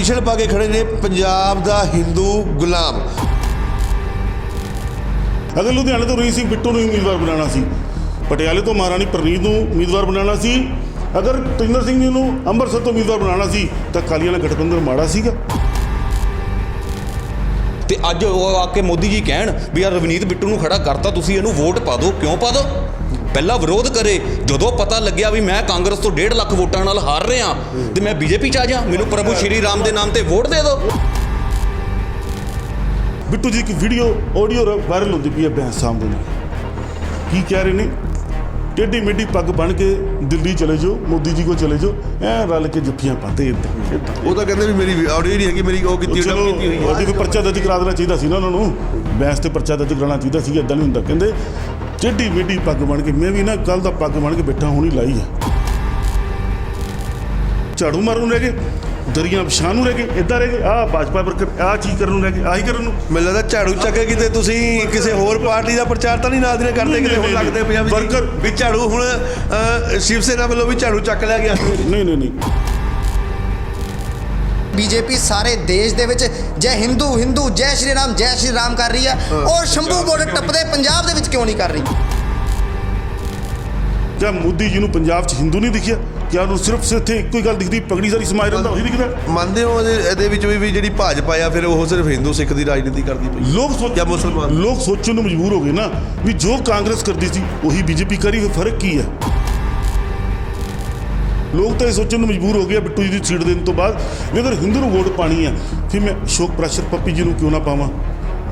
T shirt ਪਾ ਕੇ ਖੜੇ ਨੇ ਪੰਜਾਬ ਦਾ ਹਿੰਦੂ ਗੁਲਾਮ। ਅਗਰ ਲੁਧਿਆਣੇ ਤੋਂ ਰਣਜੀਤ ਸਿੰਘ ਬਿੱਟੂ ਨੂੰ ਉਮੀਦਵਾਰ ਬਣਾਉਣਾ ਸੀ। ਪਟਿਆਲੇ ਤੋਂ ਮਹਾਰਾਣੀ ਪ੍ਰਨੀਤ ਨੂੰ ਉਮੀਦਵਾਰ ਬਣਾਉਣਾ ਸੀ। ਅਗਰ ਤਜਿੰਦਰ ਸਿੰਘ ਜੀ ਨੂੰ ਅੰਮ੍ਰਿਤਸਰ ਤੋਂ ਉਮੀਦਵਾਰ ਬਣਾਉਣਾ ਸੀ ਤਾਂ ਅਕਾਲੀਆਂ ਦਾ ਗਠਬੰਧਨ ਮਾੜਾ ਸੀਗਾ। ਤੇ ਅੱਜ ਉਹ ਆ ਕੇ ਮੋਦੀ ਜੀ ਕਹਿਣ ਵੀ ਆ ਰਵਨੀਤ ਬਿੱਟੂ ਨੂੰ ਖੜਾ ਕਰਤਾ ਤੁਸੀਂ ਇਹਨੂੰ ਵੋਟ ਪਾ ਦਿਓ ਕਿਉਂ ਪਾ ਦਿਓ? ਪਹਿਲਾਂ ਵਿਰੋਧ ਕਰੇ ਜਦੋਂ ਪਤਾ ਲੱਗਿਆ ਵੀ ਮੈਂ ਕਾਂਗਰਸ ਤੋਂ 1.5 ਲੱਖ ਵੋਟਾਂ ਨਾਲ ਹਾਰ ਰਿਹਾ ਤੇ ਮੈਂ ਬੀਜੇਪੀ ਚ ਆ ਜਾ ਮੈਨੂੰ ਪ੍ਰਭੂ ਸ਼੍ਰੀ ਰਾਮ ਦੇ ਨਾਮ ਤੇ ਵੋਟ ਦੇ ਦਿਓ। ਬਿੱਟੂ ਜੀ ਦੀ ਵੀਡੀਓ ਆਡੀਓ ਵਾਇਰਲ ਹੁੰਦੀ ਪਈ ਹੈ ਬਹਿਸ ਸਾਹਮਣੇ। ਕੀ ਕਹਿ ਰਹੇ ਨੇ? ਟੇਢੀ ਮੇਢੀ ਪੱਗ ਬਣ ਕੇ ਦਿੱਲੀ ਚਲੇ ਜਾਓ ਮੋਦੀ ਜੀ ਕੋ ਚਲੇ ਜਾਓ ਐ ਰਲ ਕੇ ਜੱਫੀਆਂ ਪਾਤੇ ਇੱਦਾਂ। ਉਹ ਤਾਂ ਕਹਿੰਦੇ ਵੀ ਮੇਰੀ ਆਡੀਓ ਨਹੀਂ ਹੈਗੀ ਮੇਰੀ ਉਹ ਕੀਤੀ ਚਲੋ ਡੱਬ ਕੀਤੀ ਹੋਈ ਉਹਦੀ ਕੋਈ ਪਰਚਾ ਦਰਜ ਕਰਾ ਦੇਣਾ ਚਾਹੀਦਾ ਸੀ ਨਾ ਉਹਨਾਂ ਨੂੰ। ਬੈਂਸ ਤੇ ਪਰਚਾ ਦਰਜ ਕਰਾਉਣਾ ਚਾਹੀਦਾ ਸੀ ਇਦਾਂ ਨਹੀਂ ਹੁੰਦਾ। ਕਹਿੰਦੇ ਟੇਢੀ ਮੇਢੀ ਪੱਗ ਬਣ ਕੇ ਮੈਂ ਵੀ ਨਾ ਕੱਲ ਦਾ ਪੱਗ ਬਣ ਕੇ ਬੈਠਾ ਹੁਣੀ ਲਾਈ ਆ। ਝਾੜੂ ਮਾਰਨ ਨੂੰ ਰਹਿ ਗਏ ਦਰੀਆਂ ਵਿਛਾਉਣ ਨੂੰ ਰਹਿ ਗਏ ਇਦਾਂ ਰਹਿ ਗਏ ਆ ਭਾਜਪਾ ਵਰਕਰ ਆ ਚੀਜ਼ ਕਰਨ ਨੂੰ ਰਹਿ ਗਏ ਆਹੀ ਕਰਨ ਨੂੰ। ਮੈਨੂੰ ਲੱਗਦਾ ਝਾੜੂ ਚੱਕ ਕੇ ਕਿਤੇ ਤੁਸੀਂ ਕਿਸੇ ਹੋਰ ਪਾਰਟੀ ਦਾ ਪ੍ਰਚਾਰ ਤਾਂ ਨਹੀਂ ਨਾਲ ਦੀ ਨਾਲ ਕਰਦੇ ਕਿਤੇ ਹੁਣ ਲੱਗਦੇ ਪੰਜਾਬੀ। ਵਰਕਰ- ਵੀ ਝਾੜੂ ਹੁਣ ਸ਼ਿਵ ਸੇਨਾ ਵੱਲੋਂ ਵੀ ਝਾੜੂ ਚੱਕ ਲਿਆ ਗਿਆ। ਨਹੀਂ ਨਹੀਂ ਨਹੀਂ। ਬੀਜੇਪੀ ਸਾਰੇ ਦੇਸ਼ ਦੇ ਵਿੱਚ ਜੈ ਹਿੰਦੂ ਹਿੰਦੂ ਜੈ ਸ਼੍ਰੀ ਰਾਮ ਜੈ ਸ਼੍ਰੀ ਰਾਮ ਕਰ ਰਹੀ ਆ। ਔਰ ਸ਼ੰਭੂ ਬਾਰਡਰ ਟੱਪਦੇ ਪੰਜਾਬ ਦੇ ਵਿੱਚ ਕਿਉਂ ਨਹੀਂ ਕਰ ਰਹੀ? ਕਿਆ ਮੋਦੀ ਜੀ ਨੂੰ ਪੰਜਾਬ 'ਚ ਹਿੰਦੂ ਨਹੀਂ ਦਿਖਿਆ? ਕਿਆ ਉਹਨੂੰ ਸਿਰਫ ਸਿੱਥੇ ਇੱਕੋ ਹੀ ਗੱਲ ਦਿਖਦੀ? ਪਗੜੀ ਸਾਰੀ ਸਮਾਜ ਰਹਿੰਦਾ ਉਹੀ ਦਿਖਦਾ? ਮੰਨਦੇ ਹੋ ਇਹਦੇ ਇਹਦੇ ਵਿੱਚ ਵੀ ਵੀ ਜਿਹੜੀ ਭਾਜਪਾ ਆ ਫਿਰ ਉਹ ਸਿਰਫ ਹਿੰਦੂ ਸਿੱਖ ਦੀ ਰਾਜਨੀਤੀ ਕਰਦੀ ਪਈ ਲੋਕ ਸੋਚ ਜਾਂ ਮੁਸਲਮਾਨ? ਲੋਕ ਸੋਚਣ ਨੂੰ ਮਜਬੂਰ ਹੋ ਗਏ ਨਾ ਵੀ ਜੋ ਕਾਂਗਰਸ ਕਰਦੀ ਸੀ ਉਹੀ ਬੀਜੇਪੀ ਕਰੀ ਫਿਰ ਫ਼ਰਕ ਕੀ ਹੈ? ਲੋਕ ਤਾਂ ਇਹ ਸੋਚਣ ਨੂੰ ਮਜਬੂਰ ਹੋ ਗਏ ਆ ਬਿੱਟੂ ਜੀ ਦੀ ਸੀਟ ਦੇਣ ਤੋਂ ਬਾਅਦ ਵੀ ਅਗਰ ਹਿੰਦੂ ਨੂੰ ਵੋਟ ਪਾਣੀ ਹੈ ਫਿਰ ਮੈਂ ਅਸ਼ੋਕ ਪ੍ਰੈਸ਼ਰ ਪੱਪੀ ਜੀ ਨੂੰ ਕਿਉਂ ਨਾ ਪਾਵਾਂ?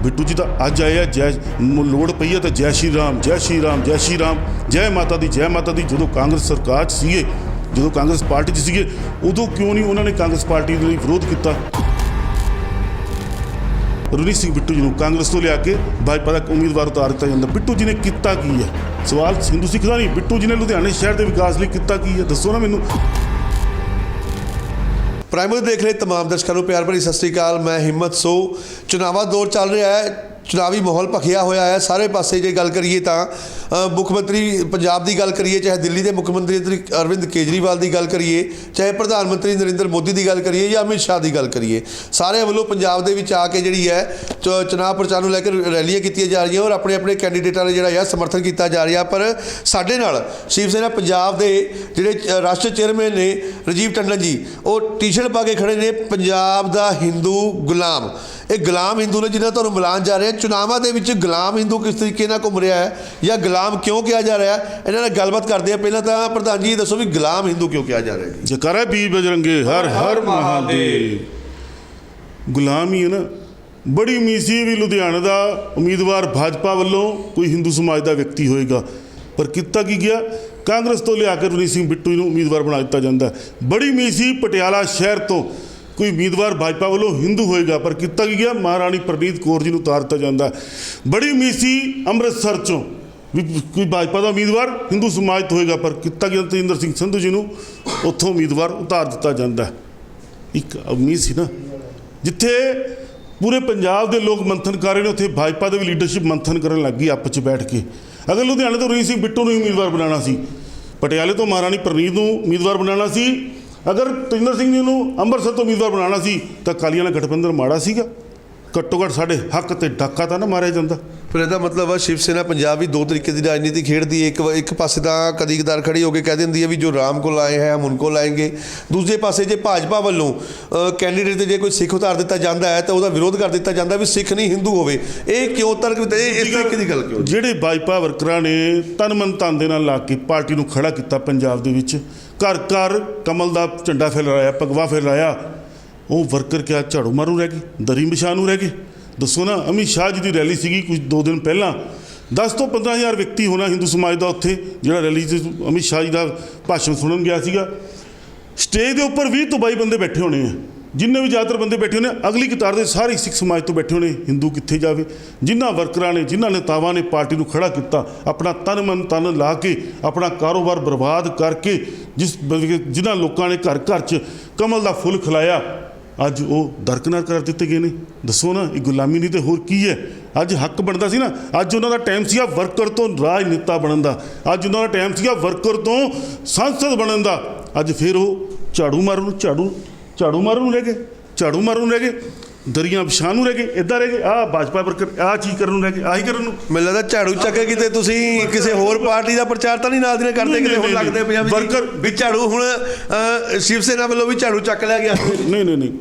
ਬਿੱਟੂ ਜੀ ਤਾਂ ਅੱਜ ਆਏ ਆ, ਜੈ ਲੋੜ ਪਈ ਹੈ ਤਾਂ ਜੈ ਸ਼੍ਰੀ ਰਾਮ, ਜੈ ਸ਼੍ਰੀ ਰਾਮ, ਜੈ ਸ਼੍ਰੀ ਰਾਮ, ਜੈ ਮਾਤਾ ਦੀ, ਜੈ ਮਾਤਾ ਦੀ। ਜਦੋਂ ਕਾਂਗਰਸ ਸਰਕਾਰ 'ਚ ਸੀਗੇ, ਜਦੋਂ ਕਾਂਗਰਸ ਪਾਰਟੀ 'ਚ ਸੀਗੇ, ਉਦੋਂ ਕਿਉਂ ਨਹੀਂ ਉਹਨਾਂ ਨੇ ਕਾਂਗਰਸ ਪਾਰਟੀ ਦੇ ਲਈ ਵਿਰੋਧ ਕੀਤਾ? ਰਣਜੀਤ ਸਿੰਘ ਬਿੱਟੂ ਜੀ ਨੂੰ ਕਾਂਗਰਸ ਤੋਂ ਲਿਆ ਕੇ, ਭਾਜਪਾ ਦਾ ਉਮੀਦਵਾਰ ਉਤਾਰ ਦਿੱਤਾ ਜਾਂਦਾ। ਬਿੱਟੂ ਜੀ ਨੇ ਕੀਤਾ ਕੀ ਹੈ? ਸਵਾਲ ਹਿੰਦੂ ਸਿੱਖ ਦਾ ਨਹੀਂ, ਬਿੱਟੂ ਜੀ ਨੇ ਲੁਧਿਆਣੇ ਸ਼ਹਿਰ ਦੇ ਵਿਕਾਸ ਲਈ ਕੀਤਾ ਕੀ ਹੈ? ਦੱਸੋ ਨਾ ਮੈਨੂੰ। ਪ੍ਰਾਈਮਰੀ ਦੇਖ ਰਹੇ ਤਮਾਮ ਦਰਸ਼ਕਾਂ ਨੂੰ, ਪਿਆਰ ਭਰੀ ਸਤਿ ਸ੍ਰੀ ਅਕਾਲ, ਮੈਂ ਹਿੰਮਤ ਸੋ। ਚੁਣਾਵਾ ਦੌਰ ਚੱਲ ਰਿਹਾ ਹੈ, ਚੁਣਾਵੀ ਮਾਹੌਲ ਭਖਿਆ ਹੋਇਆ ਹੈ। ਸਾਰੇ ਪਾਸੇ ਜੇ ਗੱਲ ਕਰੀਏ ਤਾਂ ਮੁੱਖ ਮੰਤਰੀ ਪੰਜਾਬ ਦੀ ਗੱਲ ਕਰੀਏ ਚਾਹੇ ਦਿੱਲੀ ਦੇ ਮੁੱਖ ਮੰਤਰੀ ਅਰਵਿੰਦ ਕੇਜਰੀਵਾਲ ਦੀ ਗੱਲ ਕਰੀਏ ਚਾਹੇ ਪ੍ਰਧਾਨ ਮੰਤਰੀ ਨਰਿੰਦਰ ਮੋਦੀ ਦੀ ਗੱਲ ਕਰੀਏ ਜਾਂ ਅਮਿਤ ਸ਼ਾਹ ਦੀ ਗੱਲ ਕਰੀਏ ਸਾਰੇ ਵੱਲੋਂ ਪੰਜਾਬ ਦੇ ਵਿੱਚ ਆ ਕੇ ਜਿਹੜੀ ਹੈ ਚ- ਪ੍ਰਚਾਰ ਨੂੰ ਲੈ ਕੇ ਰੈਲੀਆਂ ਕੀਤੀਆਂ ਜਾ ਰਹੀਆਂ ਔਰ ਆਪਣੇ ਆਪਣੇ ਕੈਂਡੀਡੇਟਾਂ ਦਾ ਜਿਹੜਾ ਹੈ ਸਮਰਥਨ ਕੀਤਾ ਜਾ ਰਿਹਾ। ਪਰ ਸਾਡੇ ਨਾਲ ਸ਼ਿਵ ਸੈਨਾ ਪੰਜਾਬ ਦੇ ਜਿਹੜੇ ਅ, ਰਾਸ਼ਟਰੀ ਚੇਅਰਮੈਨ ਨੇ ਰਾਜੀਵ ਟੰਡਨ ਜੀ ਉਹ ਟੀ-ਸ਼ਰਟ ਪਾ ਕੇ ਖੜੇ ਨੇ ਪੰਜਾਬ ਦਾ ਹਿੰਦੂ ਗੁਲਾਮ। ਇਹ ਗੁਲਾਮ ਹਿੰਦੂ ਨੇ ਜਿਹਨਾਂ ਤੁਹਾਨੂੰ ਮਿਲਾਨ ਜਾ ਰਹੇ ਚੁਣਾਵਾਂ ਦੇ ਵਿੱਚ ਗੁਲਾਮ ਹਿੰਦੂ ਕਿਸ ਤਰੀਕੇ ਨਾਲ ਘੁੰਮ ਰਿਹਾ ਹੈ ਜਾਂ ਗੁਲਾਮ ਕਿਉਂ ਕਿਹਾ ਜਾ ਰਿਹਾ? ਇਹਨਾਂ ਨਾਲ ਗੱਲਬਾਤ ਕਰਦੇ ਆ। ਪਹਿਲਾਂ ਤਾਂ ਪ੍ਰਧਾਨ ਜੀ ਦੱਸੋ ਵੀ ਗੁਲਾਮ ਹਿੰਦੂ ਕਿਉਂ ਕਿਹਾ ਜਾ ਰਿਹਾ ਜੀ? ਜਕਾਰਾ ਵੀ ਬਜਰੰਗੇ ਹਰ ਹਰ ਮਹਾਦੇਵ। ਗੁਲਾਮ ਹੀ ਹੈ ਨਾ। ਬੜੀ ਉਮੀਦ ਸੀ ਵੀ ਲੁਧਿਆਣਾ ਦਾ ਉਮੀਦਵਾਰ ਭਾਜਪਾ ਵੱਲੋਂ ਕੋਈ ਹਿੰਦੂ ਸਮਾਜ ਦਾ ਵਿਅਕਤੀ ਹੋਏਗਾ। ਪਰ ਕੀਤਾ ਕੀ ਗਿਆ? ਕਾਂਗਰਸ ਤੋਂ ਲਿਆ ਕੇ ਰਣਜੀਤ ਸਿੰਘ ਬਿੱਟੂ ਨੂੰ ਉਮੀਦਵਾਰ ਬਣਾ ਦਿੱਤਾ ਜਾਂਦਾ। ਬੜੀ ਉਮੀਦ ਸੀ ਪਟਿਆਲਾ ਸ਼ਹਿਰ ਤੋਂ ਕੋਈ ਉਮੀਦਵਾਰ ਭਾਜਪਾ ਵੱਲੋਂ ਹਿੰਦੂ ਹੋਏਗਾ। ਪਰ ਕੀਤਾ ਕੀ ਗਿਆ? ਮਹਾਰਾਣੀ ਪ੍ਰਨੀਤ ਕੌਰ ਜੀ ਨੂੰ ਉਤਾਰ ਦਿੱਤਾ ਜਾਂਦਾ। ਬੜੀ ਉਮੀਦ ਸੀ ਅੰਮ੍ਰਿਤਸਰ ਚੋਂ ਵੀ ਕੋਈ ਭਾਜਪਾ ਦਾ ਉਮੀਦਵਾਰ ਹਿੰਦੂ ਸਮਾਜ ਤੋਂ ਹੋਏਗਾ, ਪਰ ਕੀਤਾ ਗਿਆ ਤੇਂਦਰ ਸਿੰਘ ਸੰਧੂ ਜੀ ਨੂੰ, ਉੱਥੋਂ ਉਮੀਦਵਾਰ ਉਤਾਰ ਦਿੱਤਾ ਜਾਂਦਾ ਇੱਕ ਉਮੀਦ ਸੀ ਨਾ। ਜਿੱਥੇ ਪੂਰੇ ਪੰਜਾਬ ਦੇ ਲੋਕ ਮੰਥਨ ਕਰ ਰਹੇ ਨੇ, ਉੱਥੇ ਭਾਜਪਾ ਦੇ ਵੀ ਲੀਡਰਸ਼ਿਪ ਮੰਥਨ ਕਰਨ ਲੱਗ ਗਈ ਆਪਸ 'ਚ ਬੈਠ ਕੇ। ਅਗਰ ਲੁਧਿਆਣੇ ਤੋਂ ਰਣਜੀਤ ਸਿੰਘ ਬਿੱਟੂ ਨੂੰ ਹੀ ਉਮੀਦਵਾਰ ਬਣਾਉਣਾ ਸੀ, ਪਟਿਆਲੇ ਤੋਂ ਮਹਾਰਾਣੀ ਪ੍ਰਨੀਤ ਨੂੰ ਉਮੀਦਵਾਰ ਬਣਾਉਣਾ ਸੀ, ਅਗਰ ਤਜਿੰਦਰ ਸਿੰਘ ਜੀ ਨੂੰ ਅੰਮ੍ਰਿਤਸਰ ਤੋਂ ਉਮੀਦਵਾਰ ਬਣਾਉਣਾ ਸੀ, ਤਾਂ ਅਕਾਲੀਆਂ ਦਾ ਗਠਬੰਧਨ ਮਾੜਾ ਸੀਗਾ। ਘੱਟੋ ਘੱਟ ਸਾਡੇ ਹੱਕ ਤੇ ਡਾਕਾ ਤਾਂ ਨਾ ਮਾਰਿਆ ਜਾਂਦਾ। ਫਿਰ ਇਹਦਾ ਮਤਲਬ ਹੈ ਸ਼ਿਵ ਸੈਨਾ ਪੰਜਾਬ ਵੀ ਦੋ ਤਰੀਕੇ ਦੀ ਰਾਜਨੀਤੀ ਖੇਡਦੀ ਹੈ। ਇੱਕ ਇੱਕ ਪਾਸੇ ਤਾਂ ਕਦੀ ਕਦਾਰ ਖੜੀ ਹੋ ਕੇ ਕਹਿ ਦਿੰਦੀ ਹੈ ਵੀ ਜੋ ਰਾਮ ਕੋਲ ਆਏ ਹੈ ਹਮ ਉਨਕੋ ਲਾਏਂਗੇ ਦੂਜੇ ਪਾਸੇ ਜੇ ਭਾਜਪਾ ਵੱਲੋਂ ਕੈਂਡੀਡੇਟ ਤੇ ਜੇ ਕੋਈ ਸਿੱਖ ਉਤਾਰ ਦਿੱਤਾ ਜਾਂਦਾ ਹੈ ਤਾਂ ਉਹਦਾ ਵਿਰੋਧ ਕਰ ਦਿੱਤਾ ਜਾਂਦਾ ਵੀ ਸਿੱਖ ਨਹੀਂ ਹਿੰਦੂ ਹੋਵੇ। ਇਹ ਕਿਉਂ ਤਰਕ ਇਸ ਤਰੀਕੇ ਦੀ ਗੱਲ ਕਿਉਂ ਜਿਹੜੇ ਭਾਜਪਾ ਵਰਕਰਾਂ ਨੇ ਤਨ ਮਨ ਧਨ ਦੇ ਨਾਲ ਲਾ ਕੇ ਪਾਰਟੀ ਨੂੰ ਖੜਾ ਕੀਤਾ ਪੰਜਾਬ ਦੇ ਵਿੱਚ ਘਰ ਘਰ ਕਮਲ ਦਾ ਝੰਡਾ ਫਹਿਰਾਇਆ ਭਗਵਾ ਫਹਿਰਾਇਆ ਉਹ ਵਰਕਰ ਕਿਆ ਝਾੜੂ ਮਾਰੂ ਰਹਿ ਗਏ ਦਰੀ ਵਿਛਾਉਣ ਨੂੰ ਰਹਿ ਗਏ। ਦੱਸੋ ਨਾ ਅਮਿਤ ਸ਼ਾਹ ਜੀ ਦੀ ਰੈਲੀ ਸੀਗੀ ਕੁਝ ਦੋ ਦਿਨ ਪਹਿਲਾਂ। 10 ਤੋਂ 15000 ਵਿਅਕਤੀ ਹੋਣਾ ਹਿੰਦੂ ਸਮਾਜ ਦਾ ਉੱਥੇ, ਜਿਹੜਾ ਰੈਲੀ 'ਚ ਅਮਿਤ ਸ਼ਾਹ ਜੀ ਦਾ ਭਾਸ਼ਣ ਸੁਣਨ ਗਿਆ ਸੀਗਾ। ਸਟੇਜ ਦੇ ਉੱਪਰ 20 ਤੋਂ 22 ਬੰਦੇ ਬੈਠੇ ਹੋਣੇ ਆ। ਜਿੰਨੇ ਵੀ ਜ਼ਿਆਦਾਤਰ ਬੰਦੇ ਬੈਠੇ ਹੋਣੇ, ਅਗਲੀ ਕਤਾਰ ਦੇ ਸਾਰੇ ਸਿੱਖ ਸਮਾਜ ਤੋਂ ਬੈਠੇ ਹੋਣੇ, ਹਿੰਦੂ ਕਿੱਥੇ ਜਾਵੇ? ਜਿਨ੍ਹਾਂ ਵਰਕਰਾਂ ਨੇ ਜਿਨ੍ਹਾਂ ਨੇਤਾਵਾਂ ਨੇ ਪਾਰਟੀ ਨੂੰ ਖੜਾ ਕੀਤਾ, ਆਪਣਾ ਤਨ ਮਨ ਤਨ ਲਾ ਕੇ, ਆਪਣਾ ਕਾਰੋਬਾਰ ਬਰਬਾਦ ਕਰਕੇ, ਜਿਸ ਜਿਨ੍ਹਾਂ ਲੋਕਾਂ ਨੇ ਘਰ ਘਰ 'ਚ ਕਮਲ ਦਾ ਫੁੱਲ ਖਿਲਾਇਆ ਅੱਜ ਉਹ ਦਰਕਨਾਰ ਕਰ ਦਿੱਤੇ ਗਏ ਨੇ। ਦੱਸੋ ਨਾ, ਇਹ ਗੁਲਾਮੀ ਨਹੀਂ ਤੇ ਹੋਰ ਕੀ ਹੈ? ਅੱਜ ਹੱਕ ਬਣਦਾ ਸੀ ਨਾ। ਅੱਜ ਉਹਨਾਂ ਦਾ ਟਾਈਮ ਸੀਗਾ ਵਰਕਰ ਤੋਂ ਰਾਜਨੇਤਾ ਬਣਨ ਦਾ। ਅੱਜ ਉਹਨਾਂ ਦਾ ਟਾਈਮ ਸੀਗਾ ਵਰਕਰ ਤੋਂ ਸੰਸਦ ਬਣਨ ਦਾ। ਅੱਜ ਫਿਰ ਉਹ ਝਾੜੂ ਮਾਰਨ ਨੂੰ ਝਾੜੂ ਝਾੜੂ ਮਾਰਨ ਨੂੰ ਰਹਿ ਗਏ। ਝਾੜੂ ਮਾਰਨ ਨੂੰ ਰਹਿ ਗਏ। ਦਰੀਆਂ ਵਿਛਾਉਣ ਨੂੰ ਰਹਿ ਗਏ ਇਦਾਂ ਰਹਿ ਗਏ ਆ ਭਾਜਪਾ ਵਰਕਰ ਆ ਚੀਜ਼ ਕਰਨ ਨੂੰ ਰਹਿ ਗਏ ਆਹੀ ਕਰਨ ਨੂੰ। ਮੈਨੂੰ ਲੱਗਦਾ ਝਾੜੂ ਚੱਕ ਕੇ ਕਿਤੇ ਤੁਸੀਂ ਕਿਸੇ ਹੋਰ ਪਾਰਟੀ ਦਾ ਪ੍ਰਚਾਰ ਤਾਂ ਨਹੀਂ ਨਾਲ ਦੀ ਨਾਲ ਕਰਦੇ ਕਿਤੇ? ਹੁਣ ਲੱਗਦੇ ਵੀ ਵਰਕਰ- ਵੀ ਝਾੜੂ ਹੁਣ ਸ਼ਿਵ ਸੇਨਾ ਵੱਲੋਂ ਵੀ ਝਾੜੂ ਚੱਕ ਲਿਆ ਗਿਆ। ਨਹੀਂ ਨਹੀਂ ਨਹੀਂ।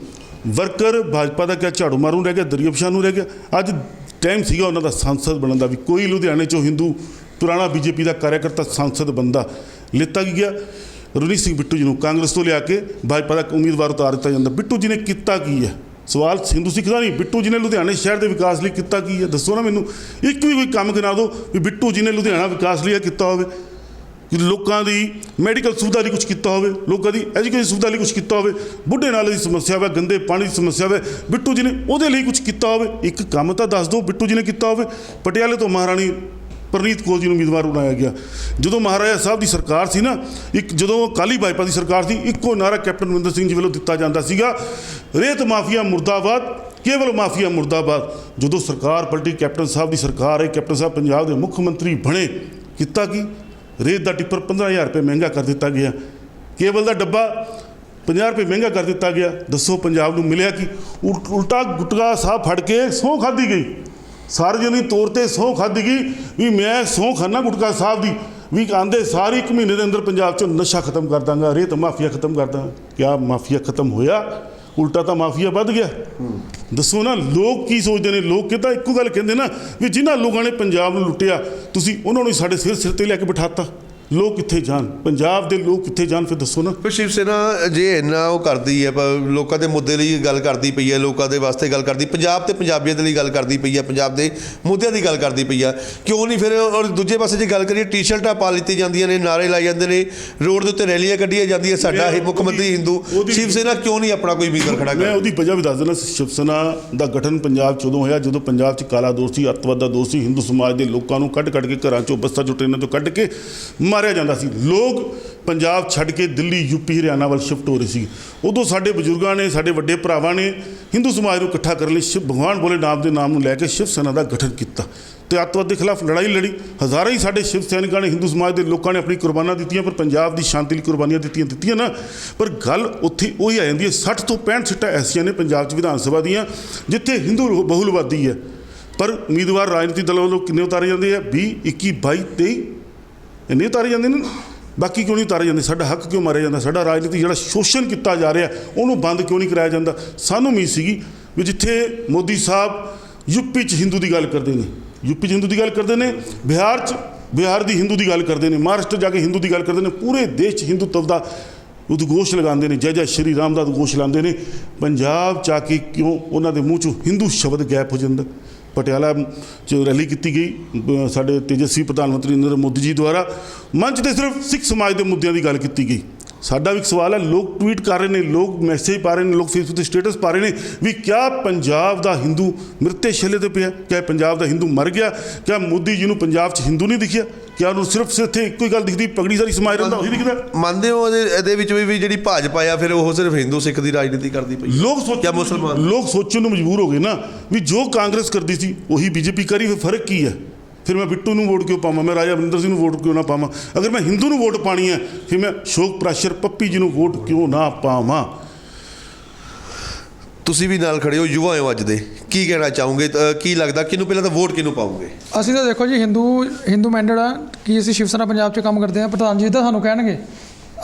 ਵਰਕਰ ਭਾਜਪਾ ਦਾ ਕਿਆ ਝਾੜੂ ਮਾਰੂ ਰਹਿ ਗਿਆ ਦਰੀਆ ਵਿਛਾਉਣ ਨੂੰ ਰਹਿ ਗਿਆ। ਅੱਜ ਟਾਈਮ ਸੀਗਾ ਉਹਨਾਂ ਦਾ ਸੰਸਦ ਬਣਨ ਦਾ ਵੀ। ਕੋਈ ਲੁਧਿਆਣੇ ਚੋਂ ਹਿੰਦੂ ਪੁਰਾਣਾ ਬੀਜੇਪੀ ਦਾ ਕਾਰਜਕਰਤਾ ਸੰਸਦ ਬੰਦਾ। ਲਿੱਤਾ ਕੀ ਗਿਆ? ਰਣਜੀਤ ਸਿੰਘ ਬਿੱਟੂ ਜੀ ਨੂੰ ਕਾਂਗਰਸ ਤੋਂ ਲਿਆ ਕੇ ਭਾਜਪਾ ਦਾ ਉਮੀਦਵਾਰ ਉਤਾਰ ਦਿੱਤਾ ਜਾਂਦਾ। ਬਿੱਟੂ ਜੀ ਨੇ ਕੀਤਾ ਕੀ ਹੈ? ਸਵਾਲ ਹਿੰਦੂ ਸਿੱਖ ਦਾ ਨਹੀਂ? ਬਿੱਟੂ ਜੀ ਨੇ ਲੁਧਿਆਣੇ ਸ਼ਹਿਰ ਦੇ ਵਿਕਾਸ ਲਈ ਕੀਤਾ ਕੀ ਹੈ? ਦੱਸੋ ਨਾ ਮੈਨੂੰ। ਇੱਕ ਵੀ ਕੋਈ ਕੰਮ ਗਿਣਾ ਦਿਓ ਵੀ ਬਿੱਟੂ ਜੀ ਨੇ ਲੁਧਿਆਣਾ ਵਿਕਾਸ ਲਈ ਇਹ ਕੀਤਾ ਹੋਵੇ। ਕਿ ਲੋਕਾਂ ਦੀ ਮੈਡੀਕਲ ਸੁਵਿਧਾ ਲਈ ਕੁਝ ਕੀਤਾ ਹੋਵੇ, ਲੋਕਾਂ ਦੀ ਐਜੂਕੇਸ਼ਨ ਸੁਵਿਧਾ ਲਈ ਕੁਝ ਕੀਤਾ ਹੋਵੇ, ਬੁੱਢੇ ਨਾਲੇ ਦੀ ਸਮੱਸਿਆ ਹੋਵੇ, ਗੰਦੇ ਪਾਣੀ ਦੀ ਸਮੱਸਿਆ ਹੋਵੇ, ਬਿੱਟੂ ਜੀ ਨੇ ਉਹਦੇ ਲਈ ਕੁਝ ਕੀਤਾ ਹੋਵੇ। ਇੱਕ ਕੰਮ ਤਾਂ ਦੱਸ ਦਿਓ, ਬਿੱਟੂ ਜੀ ਨੇ ਕੀਤਾ ਹੋਵੇ। ਪਟਿਆਲੇ ਤੋਂ ਮਹਾਰਾਣੀ ਪ੍ਰਨੀਤ ਕੌਰ ਜੀ ਨੂੰ ਉਮੀਦਵਾਰ ਬਣਾਇਆ ਗਿਆ। ਜਦੋਂ ਮਹਾਰਾਜਾ ਸਾਹਿਬ ਦੀ ਸਰਕਾਰ ਸੀ ਨਾ, ਇੱਕ ਜਦੋਂ ਕਾਲੀ ਭਾਜਪਾ ਦੀ ਸਰਕਾਰ ਸੀ, ਇੱਕੋ ਨਾਰਾ ਕੈਪਟਨ ਅਮਰਿੰਦਰ ਸਿੰਘ ਜੀ ਵੱਲੋਂ ਦਿੱਤਾ ਜਾਂਦਾ ਸੀਗਾ, ਰੇਤ ਮਾਫੀਆ ਮੁਰਦਾਬਾਦ, ਕੇਵਲ ਮਾਫੀਆ ਮੁਰਦਾਬਾਦ। ਜਦੋਂ ਸਰਕਾਰ ਪਲਟੀ, ਕੈਪਟਨ ਸਾਹਿਬ ਦੀ ਸਰਕਾਰ ਹੈ ਕੈਪਟਨ ਸਾਹਿਬ ਪੰਜਾਬ ਦੇ ਮੁੱਖ ਮੰਤਰੀ ਬਣੇ, ਕੀਤਾ ਕੀ? ਰੇਤ ਦਾ ਟਿੱਪਰ 15000 ਰੁਪਏ ਮਹਿੰਗਾ ਕਰ ਦਿੱਤਾ ਗਿਆ। ਕੇਵਲ ਦਾ ਡੱਬਾ 50 ਰੁਪਏ ਮਹਿੰਗਾ ਕਰ ਦਿੱਤਾ ਗਿਆ। ਦੱਸੋ ਪੰਜਾਬ ਨੂੰ ਮਿਲਿਆ ਕਿ? ਉਲ- ਉਲਟਾ ਗੁਟਕਾ ਸਾਹਿਬ ਫੜ ਕੇ ਸਹੁੰ ਖਾਧੀ ਗਈ। ਸਾਰਵਜਨਿਕ ਤੌਰ ਤੇ ਸਹੁੰ ਖਾਧੀ ਗਈ ਵੀ ਮੈਂ ਸਹੁੰ ਖਾਨਾ ਗੁਟਕਾ ਸਾਹਿਬ ਦੀ। ਵੀ ਆਂਦੇ ਸਾਰੇ ਇੱਕ ਮਹੀਨੇ ਦੇ ਅੰਦਰ ਪੰਜਾਬ 'ਚੋਂ ਨਸ਼ਾ ਖਤਮ ਕਰ ਦਾਂਗਾ, ਰੇਤ ਮਾਫੀਆ ਖਤਮ ਕਰ ਦਾਂਗਾ ਕਿਆ ਮਾਫੀਆ ਖਤਮ ਹੋਇਆ? ਉਲਟਾ ਤਾਂ ਮਾਫੀਆ ਵੱਧ ਗਿਆ। ਦੱਸੋ ਨਾ, ਲੋਕ ਕੀ ਸੋਚਦੇ ਨੇ? ਲੋਕ ਕਿਤਾ ਇੱਕੋ ਗੱਲ ਕਹਿੰਦੇ ਨਾ ਵੀ ਜਿਨ੍ਹਾਂ ਲੋਕਾਂ ਨੇ ਪੰਜਾਬ ਨੂੰ ਲੁੱਟਿਆ, ਤੁਸੀਂ ਉਹਨਾਂ ਨੂੰ ਸਾਡੇ ਸਿਰ ਸਿਰ ਤੇ ਲੈ ਕੇ ਬਿਠਾਤਾ। ਲੋਕ ਕਿੱਥੇ ਜਾਣ? ਪੰਜਾਬ ਦੇ ਲੋਕ ਕਿੱਥੇ ਜਾਣ ਫਿਰ ਦੱਸੋ ਨਾ। ਫਿਰ ਸ਼ਿਵ ਸੇਨਾ ਜੇ ਇੰਨਾ ਉਹ ਕਰਦੀ ਹੈ ਪਰ ਲੋਕਾਂ ਦੇ ਮੁੱਦੇ ਲਈ ਗੱਲ ਕਰਦੀ ਪਈ ਹੈ ਲੋਕਾਂ ਦੇ ਵਾਸਤੇ ਗੱਲ ਕਰਦੀ ਪੰਜਾਬ ਤੇ ਪੰਜਾਬੀਅਤ ਲਈ ਗੱਲ ਕਰਦੀ ਪਈ ਹੈ ਪੰਜਾਬ ਦੇ ਮੁੱਦਿਆਂ ਦੀ ਗੱਲ ਕਰਦੀ ਪਈ ਹੈ। ਕਿਉਂ ਨਹੀਂ ਫਿਰ ਔਰ ਦੂਜੇ ਪਾਸੇ ਜੇ ਗੱਲ ਕਰੀਏ ਟੀ-ਸ਼ਰਟਾਂ ਪਾ ਲਿੱਤੀ ਜਾਂਦੀਆਂ ਨੇ ਨਾਰੇ ਲਾਏ ਜਾਂਦੇ ਨੇ ਰੋਡ ਦੇ ਉੱਤੇ ਰੈਲੀਆਂ ਕੱਢੀਆਂ ਜਾਂਦੀਆਂ ਸਾਡਾ ਇਹ ਮੁੱਖ ਮੰਤਰੀ ਹਿੰਦੂ ਸ਼ਿਵ ਸੇਨਾ ਕਿਉਂ ਨਹੀਂ ਆਪਣਾ ਕੋਈ ਉਮੀਦਵਾਰ ਖੜਾ ਮੈਂ ਕਰ? ਉਹਦੀ ਵਜ੍ਹਾ ਵੀ ਦੱਸ ਦਿੰਦਾ ਸ਼ਿਵ ਸੈਨਾ ਦਾ ਗਠਨ ਪੰਜਾਬ 'ਚ ਉਦੋਂ ਹੋਇਆ ਜਦੋਂ ਪੰਜਾਬ 'ਚ ਕਾਲਾ ਦੋਸਤ ਅੱਤਵਾਦ ਦਾ ਦੋਸਤ ਹਿੰਦੂ ਸਮਾਜ ਦੇ ਲੋਕਾਂ ਨੂੰ ਕੱਢ ਕੱਢ ਕੇ ਘਰਾਂ 'ਚੋਂ ਬੱਸਾਂ 'ਚੋਂ ਟ੍ਰੇਨਾਂ 'ਚੋਂ ਕੱਢ ਕੇ ਮਾਰਿਆ ਜਾਂਦਾ ਸੀ। ਲੋਕ ਪੰਜਾਬ ਛੱਡ ਕੇ ਦਿੱਲੀ ਯੂਪੀ ਹਰਿਆਣਾ ਵੱਲ ਸ਼ਿਫਟ ਹੋ ਰਹੇ ਸੀ। ਉਦੋਂ ਸਾਡੇ ਬਜ਼ੁਰਗਾਂ ਨੇ, ਸਾਡੇ ਵੱਡੇ ਭਰਾਵਾਂ ਨੇ ਹਿੰਦੂ ਸਮਾਜ ਨੂੰ ਇਕੱਠਾ ਕਰਨ ਲਈ ਸ਼ਿਵ ਭਗਵਾਨ ਬੋਲੇ ਨਾਮ ਦੇ ਨਾਮ ਨੂੰ ਲੈ ਕੇ ਸ਼ਿਵ ਸੈਨਾ ਦਾ ਗਠਨ ਕੀਤਾ। ਤੇ ਅੱਤਵਾਦ ਦੇ ਖਿਲਾਫ ਲੜਾਈ ਲੜੀ। ਹਜ਼ਾਰਾਂ ਹੀ ਸਾਡੇ ਸ਼ਿਵ ਸੈਨਿਕਾਂ ਨੇ, ਹਿੰਦੂ ਸਮਾਜ ਦੇ ਲੋਕਾਂ ਨੇ ਆਪਣੀ ਕੁਰਬਾਨਾਂ ਦਿੱਤੀਆਂ, ਪਰ ਪੰਜਾਬ ਦੀ ਸ਼ਾਂਤੀ ਲਈ ਕੁਰਬਾਨੀਆਂ ਦਿੱਤੀਆਂ ਦਿੱਤੀਆਂ ਨਾ। ਪਰ ਗੱਲ ਉੱਥੇ ਉਹੀ ਆ ਜਾਂਦੀ ਹੈ 60 ਤੋਂ 65 ਸੀਟਾਂ ਐਸੀਆਂ ਨੇ ਪੰਜਾਬ 'ਚ ਵਿਧਾਨ ਸਭਾ ਦੀਆਂ, ਜਿੱਥੇ ਹਿੰਦੂ ਬਹੁਲਵਾਦੀ ਹੈ। ਪਰ ਉਮੀਦਵਾਰ ਰਾਜਨੀਤਿਕ ਦਲਾਂ ਵੱਲੋਂ ਕਿੰਨੇ ਉਤਾਰੇ ਜਾਂਦੇ ਆ? 20 21 22 23 ਇਹ ਨਹੀਂ ਉਤਾਰੇ ਜਾਂਦੇ ਨੇ। ਬਾਕੀ ਕਿਉਂ ਨਹੀਂ ਉਤਾਰੇ ਜਾਂਦੇ? ਸਾਡਾ ਹੱਕ ਕਿਉਂ ਮਾਰਿਆ ਜਾਂਦਾ? ਸਾਡਾ ਰਾਜਨੀਤੀ ਜਿਹੜਾ ਸ਼ੋਸ਼ਣ ਕੀਤਾ ਜਾ ਰਿਹਾ, ਉਹਨੂੰ ਬੰਦ ਕਿਉਂ ਨਹੀਂ ਕਰਾਇਆ ਜਾਂਦਾ? ਸਾਨੂੰ ਉਮੀਦ ਸੀਗੀ ਵੀ ਜਿੱਥੇ ਮੋਦੀ ਸਾਹਿਬ ਯੂਪੀ 'ਚ ਹਿੰਦੂ ਦੀ ਗੱਲ ਕਰਦੇ ਨੇ ਯੂਪੀ 'ਚ ਹਿੰਦੂ ਦੀ ਗੱਲ ਕਰਦੇ ਨੇ, ਬਿਹਾਰ 'ਚ, ਬਿਹਾਰ ਦੀ ਹਿੰਦੂ ਦੀ ਗੱਲ ਕਰਦੇ ਨੇ, ਮਹਾਰਾਸ਼ਟਰ ਜਾ ਕੇ ਹਿੰਦੂ ਦੀ ਗੱਲ ਕਰਦੇ ਨੇ, ਪੂਰੇ ਦੇਸ਼ 'ਚ ਹਿੰਦੂਤਵ ਦਾ ਉਦਘੋਸ਼ ਲਗਾਉਂਦੇ ਨੇ, ਜੈ ਜੈ ਸ਼੍ਰੀ ਰਾਮ ਦਾ ਉਦਘੋਸ਼ ਲਾਉਂਦੇ ਨੇ। ਪੰਜਾਬ 'ਚ ਆ ਕੇ ਕਿਉਂ ਉਹਨਾਂ ਦੇ ਮੂੰਹ 'ਚੋਂ ਹਿੰਦੂ ਸ਼ਬਦ ਗਾਇਬ ਹੋ ਜਾਂਦਾ? ਪਟਿਆਲਾ 'ਚ ਰੈਲੀ ਕੀਤੀ ਗਈ ਸਾਡੇ ਤੇਜਸਵੀ ਪ੍ਰਧਾਨ ਮੰਤਰੀ ਨਰਿੰਦਰ ਮੋਦੀ ਜੀ ਦੁਆਰਾ। ਮੰਚ ਤੇ ਸਿਰਫ ਸਿੱਖ ਸਮਾਜ ਦੇ ਮੁੱਦਿਆਂ ਦੀ ਗੱਲ ਕੀਤੀ ਗਈ। ਸਾਡਾ ਵੀ ਇੱਕ ਸਵਾਲ ਹੈ ਲੋਕ ਟਵੀਟ ਕਰ ਰਹੇ ਨੇ ਲੋਕ ਮੈਸੇਜ ਪਾ ਰਹੇ ਨੇ ਲੋਕ ਫੇਸਬੁੱਕ ਤੇ ਸਟੇਟਸ ਪਾ ਰਹੇ ਨੇ ਵੀ ਕਿਆ ਪੰਜਾਬ ਦਾ ਹਿੰਦੂ ਮ੍ਰਿਤੇ ਛੇਲੇ ਤੇ ਪਿਆ ਕਿਆ ਪੰਜਾਬ ਦਾ ਹਿੰਦੂ ਮਰ ਗਿਆ ਕਿਆ ਮੋਦੀ ਜੀ ਨੂੰ ਪੰਜਾਬ 'ਚ ਹਿੰਦੂ ਨਹੀਂ ਦਿਖਿਆ ਕਿਆ ਉਹਨੂੰ ਸਿਰਫ ਸਿੱਥੇ ਇੱਕੋ ਹੀ ਗੱਲ ਦਿਖਦੀ ਪਗੜੀ ਸਾਰੀ ਸਮਾਜ ਰਹਿੰਦਾ ਉਹੀ ਦਿਖਦਾ। ਮੰਨਦੇ ਹੋ ਇਹਦੇ ਵਿੱਚ ਵੀ ਜਿਹੜੀ ਭਾਜਪਾ ਆ ਫਿਰ ਉਹ ਸਿਰਫ ਹਿੰਦੂ ਸਿੱਖ ਦੀ ਰਾਜਨੀਤੀ ਕਰਦੀ ਪਈ। ਲੋਕ ਸੋਚਣ ਕਿਆ ਮੁਸਲਮਾਨ? ਲੋਕ ਸੋਚਣ ਨੂੰ ਮਜਬੂਰ ਹੋ ਗਏ ਨਾ ਵੀ ਜੋ ਕਾਂਗਰਸ ਕਰਦੀ ਸੀ ਉਹੀ ਬੀਜੇਪੀ ਕਰੀ ਫਿਰ ਫ਼ਰਕ ਕੀ ਹੈ? ਫਿਰ ਮੈਂ ਬਿੱਟੂ ਨੂੰ ਵੋਟ ਕਿਉਂ ਪਾਵਾਂ? ਮੈਂ ਰਾਜਾ ਅਮਰਿੰਦਰ ਸਿੰਘ ਨੂੰ ਵੋਟ ਕਿਉਂ ਨਾ ਪਾਵਾਂ? ਅਗਰ ਮੈਂ ਹਿੰਦੂ ਨੂੰ ਵੋਟ ਪਾਣੀ ਹੈ ਫਿਰ ਮੈਂ ਸ਼ੋਕ ਪ੍ਰਾਸ਼ਰ ਪੱਪੀ ਜੀ ਨੂੰ ਵੋਟ ਕਿਉਂ ਨਾ ਪਾਵਾਂ? ਤੁਸੀਂ ਵੀ ਨਾਲ ਖੜੇ ਹੋ ਯੁਵਾ ਹੋ ਅੱਜ ਦੇ। ਕੀ ਕਹਿਣਾ ਚਾਹੋਗੇ? ਕੀ ਲੱਗਦਾ ਕਿਹਨੂੰ ਪਹਿਲਾਂ ਤਾਂ ਵੋਟ ਕਿਹਨੂੰ ਪਾਉਂਗੇ ਅਸੀਂ ਤਾਂ ਦੇਖੋ ਜੀ ਹਿੰਦੂ ਹਿੰਦੂ ਮੈਂਡਡ ਆ। ਕਿ ਅਸੀਂ ਸ਼ਿਵ ਸੈਨਾ ਪੰਜਾਬ 'ਚ ਕੰਮ ਕਰਦੇ ਆ ਪ੍ਰਧਾਨ ਜੀ ਤਾਂ ਸਾਨੂੰ ਕਹਿਣਗੇ।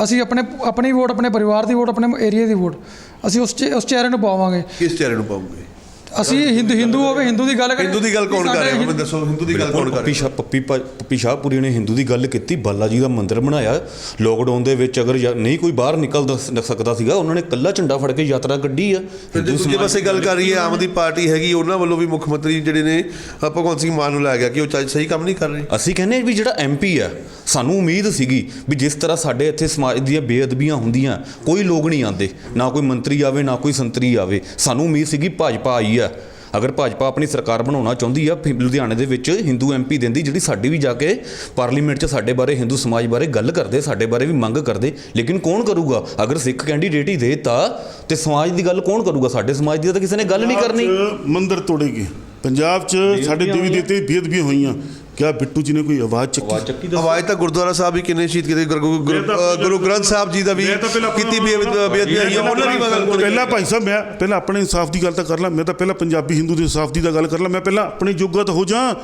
ਅਸੀਂ ਆਪਣੇ ਆਪਣੀ ਵੋਟ ਆਪਣੇ ਪਰਿਵਾਰ ਦੀ ਵੋਟ ਆਪਣੇ ਏਰੀਆ ਦੀ ਵੋਟ। ਅਸੀਂ ਉਸ ਚ- ਉਸ ਚਿਹਰੇ ਨੂੰ ਪਾਵਾਂਗੇ। ਕਿਸ ਚਿਹਰੇ ਨੂੰ ਪਾਉਂਗੇ ਅਸੀਂ ਹਿੰਦੂ ਹਿੰਦੂ ਹੋਵੇ ਹਿੰਦੂ ਦੀ ਗੱਲ ਕਰੀਏ। ਹਿੰਦੂ ਦੀ ਗੱਲ ਕੌਣ ਕਰ ਰਿਹਾ? ਮੈਨੂੰ ਦੱਸੋ ਹਿੰਦੂ ਦੀ ਗੱਲ ਕੌਣ ਕਰ ਪੱਪੀ ਰਿਹਾ? ਸ਼ਾਹ ਪੱਪੀ ਪੱਪੀ ਸ਼ਾਹਪੁਰੀ ਨੇ ਹਿੰਦੂ ਦੀ ਗੱਲ ਕੀਤੀ ਬਾਲਾ ਜੀ ਦਾ ਮੰਦਿਰ ਬਣਾਇਆ ਲੋਕਡਾਊਨ ਦੇ ਵਿੱਚ ਅਗਰ ਨਹੀਂ ਕੋਈ ਬਾਹਰ ਨਿਕਲ ਦ- ਸਕਦਾ ਸੀਗਾ ਉਹਨਾਂ ਨੇ ਕੱਲਾ ਝੰਡਾ ਫੜ ਕੇ ਯਾਤਰਾ ਕੱਢੀ ਆ। ਦੂਜੇ ਪਾਸੇ ਗੱਲ ਕਰ ਰਹੀ ਹੈ ਆਮ ਆਦਮੀ ਪਾਰਟੀ ਹੈਗੀ ਉਹਨਾਂ ਵੱਲੋਂ ਵੀ ਮੁੱਖ ਮੰਤਰੀ ਜਿਹੜੇ ਨੇ ਭਗਵੰਤ ਸਿੰਘ ਮਾਨ ਨੂੰ ਲਾਇਆ ਗਿਆ ਕਿ ਉਹ ਚੱਜ ਸਹੀ ਕੰਮ ਨਹੀਂ ਕਰ ਰਹੇ। ਅਸੀਂ ਕਹਿੰਦੇ ਵੀ ਜਿਹੜਾ ਐਮਪੀ ਆ ਸਾਨੂੰ ਉਮੀਦ ਸੀਗੀ ਵੀ ਜਿਸ ਤਰ੍ਹਾਂ ਸਾਡੇ ਇੱਥੇ ਸਮਾਜ ਦੀਆਂ ਬੇਅਦਬੀਆਂ ਹੁੰਦੀਆਂ ਕੋਈ ਲੋਕ ਨਹੀਂ ਆਉਂਦੇ ਨਾ ਕੋਈ ਮੰਤਰੀ ਆਵੇ ਨਾ ਕੋਈ ਸੰਤਰੀ ਆਵੇ। ਸਾਨੂੰ ਉਮੀਦ ਸੀਗੀ ਭਾਜਪਾ ਆਈ ਆ। ਅਗਰ ਭਾਜਪਾ ਆਪਣੀ ਸਰਕਾਰ ਬਣਾਉਣਾ ਚਾਹੁੰਦੀ ਆ ਫਿਰ ਲੁਧਿਆਣੇ ਦੇ ਵਿੱਚ ਹਿੰਦੂ ਐਮਪੀ ਦਿੰਦੀ ਜਿਹੜੀ ਸਾਡੀ ਵੀ ਜਾ ਕੇ ਪਾਰਲੀਮੈਂਟ 'ਚ ਸਾਡੇ ਬਾਰੇ ਹਿੰਦੂ ਸਮਾਜ ਬਾਰੇ ਗੱਲ ਕਰਦੇ ਸਾਡੇ ਬਾਰੇ ਵੀ ਮੰਗ ਕਰਦੇ ਲੇਕਿਨ ਕੌਣ ਕਰੂਗਾ? ਅਗਰ ਸਿੱਖ ਕੈਂਡੀਡੇਟ ਹੀ ਦੇਤਾ ਤੇ ਸਮਾਜ ਦੀ ਗੱਲ ਕੌਣ ਕਰੂਗਾ? ਸਾਡੇ ਸਮਾਜ ਦੀ ਤਾਂ ਕਿਸੇ ਨੇ ਗੱਲ ਨਹੀਂ ਕਰਨੀ। ਮੰਦਿਰ ਤੋੜੇ ਗਏ ਪੰਜਾਬ 'ਚ ਸਾਡੇ ਦੇਵੀ ਦੇਵਤੇ ਬੇਅਦਬੀਆਂ ਹੋਈਆਂ। ਕਿਆ ਬਿੱਟੂ ਜੀ ਨੇ ਕੋਈ ਆਵਾਜ਼ ਚੱਕੀ? ਆਵਾਜ਼ ਚੱਕੀ ਦੱਸੋ। ਆਵਾਜ਼ ਤਾਂ ਗੁਰਦੁਆਰਾ ਸਾਹਿਬ ਵੀ ਕਿੰਨੇ ਸ਼ਹੀਦ ਕੀਤੇ ਗੁਰੂ- ਗ੍ਰੰਥ ਸਾਹਿਬ ਜੀ ਦਾ ਵੀ ਕੀਤੀ ਬੇਅਦਬੀ ਆਈ ਉਹਨਾਂ ਦੀ ਮਗਰ ਪਹਿਲਾਂ ਭਾਈ ਸਾਹਿਬ ਮੈਂ ਪਹਿਲਾਂ ਆਪਣੇ ਇਨਸਾਫ ਦੀ ਗੱਲ ਤਾਂ ਕਰ ਲਾਂ ਮੈਂ ਤਾਂ ਪਹਿਲਾਂ ਪੰਜਾਬੀ ਹਿੰਦੂ ਦੇ ਇਨਸਾਫ ਦੀ ਤਾਂ ਗੱਲ ਕਰ ਲਾਂ ਮੈਂ ਪਹਿਲਾਂ ਆਪਣੇ ਜੋਗਾ ਤਾਂ ਹੋ ਜਾ।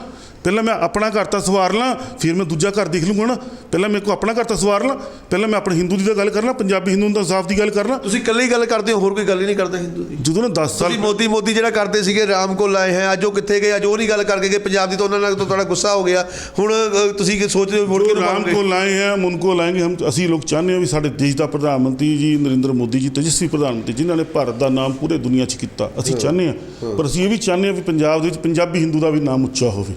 ਪਹਿਲਾਂ ਮੈਂ ਆਪਣਾ ਘਰ ਤਾਂ ਸਵਾਰ ਲਾਂ ਫਿਰ ਮੈਂ ਦੂਜਾ ਘਰ ਦੇਖ ਲੂੰਗਾ ਨਾ। ਪਹਿਲਾਂ ਮੇਰੇ ਕੋ ਆਪਣਾ ਘਰ ਤਾਂ ਸਵਾਰ ਲਾਂ ਪਹਿਲਾਂ ਮੈਂ ਆਪਣੇ ਹਿੰਦੂ ਦੀ ਤਾਂ ਗੱਲ ਕਰਨਾ ਪੰਜਾਬੀ ਹਿੰਦੂ ਦਾ ਇਨਸਾਫ ਦੀ ਗੱਲ ਕਰਨਾ ਤੁਸੀਂ ਇਕੱਲੇ ਹੀ ਗੱਲ ਕਰਦੇ ਹੋ ਹੋਰ ਕੋਈ ਗੱਲ ਹੀ ਨਹੀਂ ਕਰਦੇ ਹਿੰਦੂ ਦੀ। ਜਦੋਂ ਨਾ 10 ਸਾਲ ਤੁਸੀਂ ਮੋਦੀ ਮੋਦੀ ਜਿਹੜਾ ਕਰਦੇ ਸੀਗੇ ਰਾਮ ਕੋਲ ਆਏ ਹੈ ਅੱਜ ਉਹ ਕਿੱਥੇ ਗਏ ਅੱਜ ਉਹ ਨਹੀਂ ਗੱਲ ਕਰਕੇ ਗਏ ਪੰਜਾਬ ਦੀ ਤਾਂ ਉਹਨਾਂ ਨਾਲ ਤੁਹਾਡਾ ਗੁੱਸਾ ਹੋ ਗਿਆ। ਹੁਣ ਤੁਸੀਂ ਸੋਚ ਰਹੇ ਹੋ ਮੁੜ ਕੇ ਰਾਮ ਕੋਲ ਲਾਏ ਹੈ ਮੁਨ ਕੋਲ ਆਏਗੇ ਹਮ ਅਸੀਂ ਲੋਕ ਚਾਹੁੰਦੇ ਹਾਂ ਵੀ ਸਾਡੇ ਦੇਸ਼ ਦਾ ਪ੍ਰਧਾਨ ਮੰਤਰੀ ਜੀ ਨਰਿੰਦਰ ਮੋਦੀ ਜੀ ਤੇਜਸਵੀ ਪ੍ਰਧਾਨ ਮੰਤਰੀ ਜਿਨ੍ਹਾਂ ਨੇ ਭਾਰਤ ਦਾ ਨਾਮ ਪੂਰੇ ਦੁਨੀਆ 'ਚ ਕੀਤਾ। ਅਸੀਂ ਚਾਹੁੰਦੇ ਹਾਂ ਪਰ ਅਸੀਂ ਇਹ ਵੀ ਚਾਹੁੰਦੇ ਹਾਂ ਵੀ ਪੰਜਾਬ ਦੇ ਵਿੱਚ ਪੰਜਾਬੀ ਹਿੰਦੂ ਦਾ ਵੀ ਨਾਮ ਉੱਚਾ ਹੋਵੇ।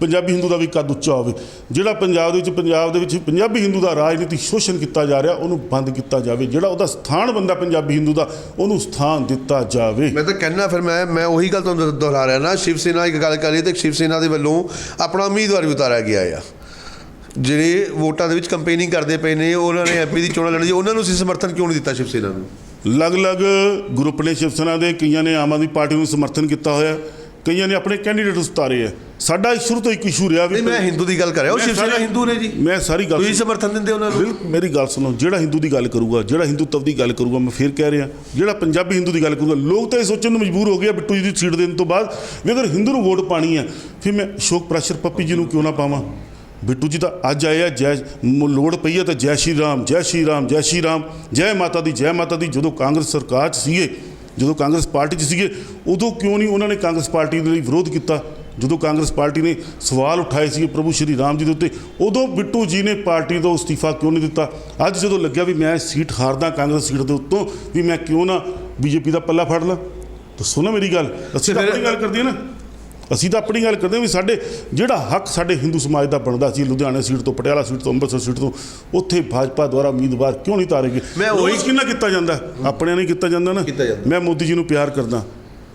ਪੰਜਾਬੀ ਹਿੰਦੂ ਦਾ ਵੀ ਕੱਦ ਉੱਚਾ ਹੋਵੇ। ਜਿਹੜਾ ਪੰਜਾਬ ਦੇ ਵਿੱਚ ਪੰਜਾਬ ਦੇ ਵਿੱਚ ਪੰਜਾਬੀ ਹਿੰਦੂ ਦਾ ਰਾਜਨੀਤਿਕ ਸ਼ੋਸ਼ਣ ਕੀਤਾ ਜਾ ਰਿਹਾ ਉਹਨੂੰ ਬੰਦ ਕੀਤਾ ਜਾਵੇ। ਜਿਹੜਾ ਉਹਦਾ ਸਥਾਨ ਬੰਦਾ ਪੰਜਾਬੀ ਹਿੰਦੂ ਦਾ ਉਹਨੂੰ ਸਥਾਨ ਦਿੱਤਾ ਜਾਵੇ। ਮੈਂ ਤਾਂ ਕਹਿਣਾ ਫਿਰ ਮੈਂ ਮੈਂ ਉਹੀ ਗੱਲ ਤੁਹਾਨੂੰ ਦੁਹਰਾ ਰਿਹਾ ਨਾ। ਸ਼ਿਵ ਸੇਨਾ ਇੱਕ ਗੱਲ ਕਰੀਏ ਤੇ ਸ਼ਿਵ ਸੇਨਾ ਦੇ ਵੱਲੋਂ ਆਪਣਾ ਉਮੀਦਵਾਰ ਵੀ ਉਤਾਰਿਆ ਗਿਆ ਆ। ਜਿਹੜੇ ਵੋਟਾਂ ਦੇ ਵਿੱਚ ਕੰਪੇਨਿੰਗ ਕਰਦੇ ਪਏ ਨੇ ਉਹਨਾਂ ਨੇ ਐਮਪੀ ਦੀ ਚੋਣਾਂ ਲੜਨੀ ਉਹਨਾਂ ਨੂੰ ਅਸੀਂ ਸਮਰਥਨ ਕਿਉਂ ਨਹੀਂ ਦਿੱਤਾ ਸ਼ਿਵ ਸੇਨਾ ਨੂੰ? ਅਲੱਗ-ਅਲੱਗ ਗਰੁੱਪ ਨੇ ਸ਼ਿਵ ਸੈਨਾ ਦੇ ਕਈਆਂ ਨੇ ਆਮ ਆਦਮੀ ਪਾਰਟੀ ਨੂੰ ਸਮਰਥਨ ਕੀਤਾ ਹੋਇਆ। ਕਈਆਂ ਨੇ ਆਪਣੇ ਕੈਂਡੀਡੇਟ ਉਤਾਰੇ ਆ। ਸਾਡਾ ਸ਼ੁਰੂ ਤੋਂ ਇੱਕ ਇਸ਼ੂ ਰਿਹਾ ਵੀ ਨਹੀਂ ਮੈਂ ਹਿੰਦੂ ਦੀ ਗੱਲ ਕਰ ਰਿਹਾ। ਉਹ ਮੈਂ ਸ਼ਿਵ ਸੇਨਾ ਹਿੰਦੂ ਨੇ ਜੀ। ਮੈਂ ਸਾਰੀ ਗੱਲ ਤੁਸੀਂ ਸਮਰਥਨ ਦਿੰਦੇ ਉਹਨਾਂ ਨੂੰ? ਬਿਲਕੁਲ ਮੇਰੀ ਗੱਲ ਸੁਣੋ ਜਿਹੜਾ ਹਿੰਦੂ ਦੀ ਗੱਲ ਕਰੂਗਾ ਜਿਹੜਾ ਹਿੰਦੂਤਵ ਦੀ ਗੱਲ ਕਰੂਗਾ ਮੈਂ ਫੇਰ ਕਹਿ ਰਿਹਾ ਜਿਹੜਾ ਪੰਜਾਬੀ ਹਿੰਦੂ ਦੀ ਗੱਲ ਕਰੂਗਾ ਲੋਕ ਤਾਂ ਇਹ ਸੋਚਣ ਨੂੰ ਮਜਬੂਰ ਹੋ ਗਏ ਆ ਬਿੱਟੂ ਜੀ ਦੀ ਸੀਟ ਦੇਣ ਤੋਂ ਬਾਅਦ ਵੀ ਅਗਰ ਹਿੰਦੂ ਨੂੰ ਵੋਟ ਪਾਣੀ ਹੈ ਫਿਰ ਮੈਂ ਅਸ਼ੋਕ ਪ੍ਰੈਸ਼ਰ ਪੱਪੀ ਜੀ ਨੂੰ ਕਿਉਂ ਨਾ ਪਾਵਾਂ? ਬਿੱਟੂ ਜੀ ਤਾਂ ਅੱਜ ਆਏ ਆ ਜੈ ਮ- ਲੋੜ ਪਈ ਹੈ ਤਾਂ ਜੈ ਸ਼੍ਰੀ ਰਾਮ ਜੈ ਸ਼੍ਰੀ ਰਾਮ ਜੈ ਸ਼੍ਰੀ ਰਾਮ ਜੈ ਮਾਤਾ ਦੀ ਜੈ ਮਾਤਾ ਦੀ ਜਦੋਂ ਕਾਂਗਰਸ ਸਰਕਾਰ 'ਚ ਸੀਗੇ ਜਦੋਂ ਕਾਂਗਰਸ ਪਾਰਟੀ 'ਚ ਸੀਗੇ ਉਦੋਂ ਕਿਉਂ ਨਹੀਂ ਉਹਨਾਂ ਨੇ ਕਾਂਗਰਸ ਪਾਰਟੀ ਦੇ ਲਈ ਵਿਰੋਧ ਕੀਤਾ? ਜਦੋਂ ਕਾਂਗਰਸ ਪਾਰਟੀ ਨੇ ਸਵਾਲ ਉਠਾਏ ਸੀ ਪ੍ਰਭੂ ਸ਼੍ਰੀ ਰਾਮ ਜੀ ਦੇ ਉੱਤੇ ਉਦੋਂ ਬਿੱਟੂ ਜੀ ਨੇ ਪਾਰਟੀ ਤੋਂ ਅਸਤੀਫਾ ਕਿਉਂ ਨਹੀਂ ਦਿੱਤਾ? ਅੱਜ ਜਦੋਂ ਲੱਗਿਆ ਵੀ ਮੈਂ ਸੀਟ ਹਾਰਦਾ ਕਾਂਗਰਸ ਸੀਟ ਦੇ ਉੱਤੋਂ ਵੀ ਮੈਂ ਕਿਉਂ ਨਾ ਬੀਜੇਪੀ ਦਾ ਪੱਲਾ ਫੜ ਲਾਂ? ਦੱਸੋ ਨਾ ਮੇਰੀ ਗੱਲ ਅਸੀਂ ਤਾਂ ਆਪਣੀ ਗੱਲ ਕਰਦੇ ਹਾਂ ਨਾ। ਅਸੀਂ ਤਾਂ ਆਪਣੀ ਗੱਲ ਕਰਦੇ ਹਾਂ ਵੀ ਸਾਡੇ ਜਿਹੜਾ ਹੱਕ ਸਾਡੇ ਹਿੰਦੂ ਸਮਾਜ ਦਾ ਬਣਦਾ ਸੀ ਲੁਧਿਆਣਾ ਸੀਟ ਤੋਂ ਪਟਿਆਲਾ ਸੀਟ ਤੋਂ ਅੰਮ੍ਰਿਤਸਰ ਸੀਟ ਤੋਂ ਉੱਥੇ ਭਾਜਪਾ ਦੁਆਰਾ ਉਮੀਦਵਾਰ ਕਿਉਂ ਨਹੀਂ ਤਾਰੇ ਗਏ? ਮੈਂ ਉਹੀ- ਕਿੰਨਾ ਕੀਤਾ ਜਾਂਦਾ? ਆਪਣਿਆਂ ਨੇ ਕੀਤਾ ਜਾਂਦਾ ਨਾ। ਮੈਂ ਮੋਦੀ ਜੀ ਨੂੰ ਪਿਆਰ ਕਰਦਾ।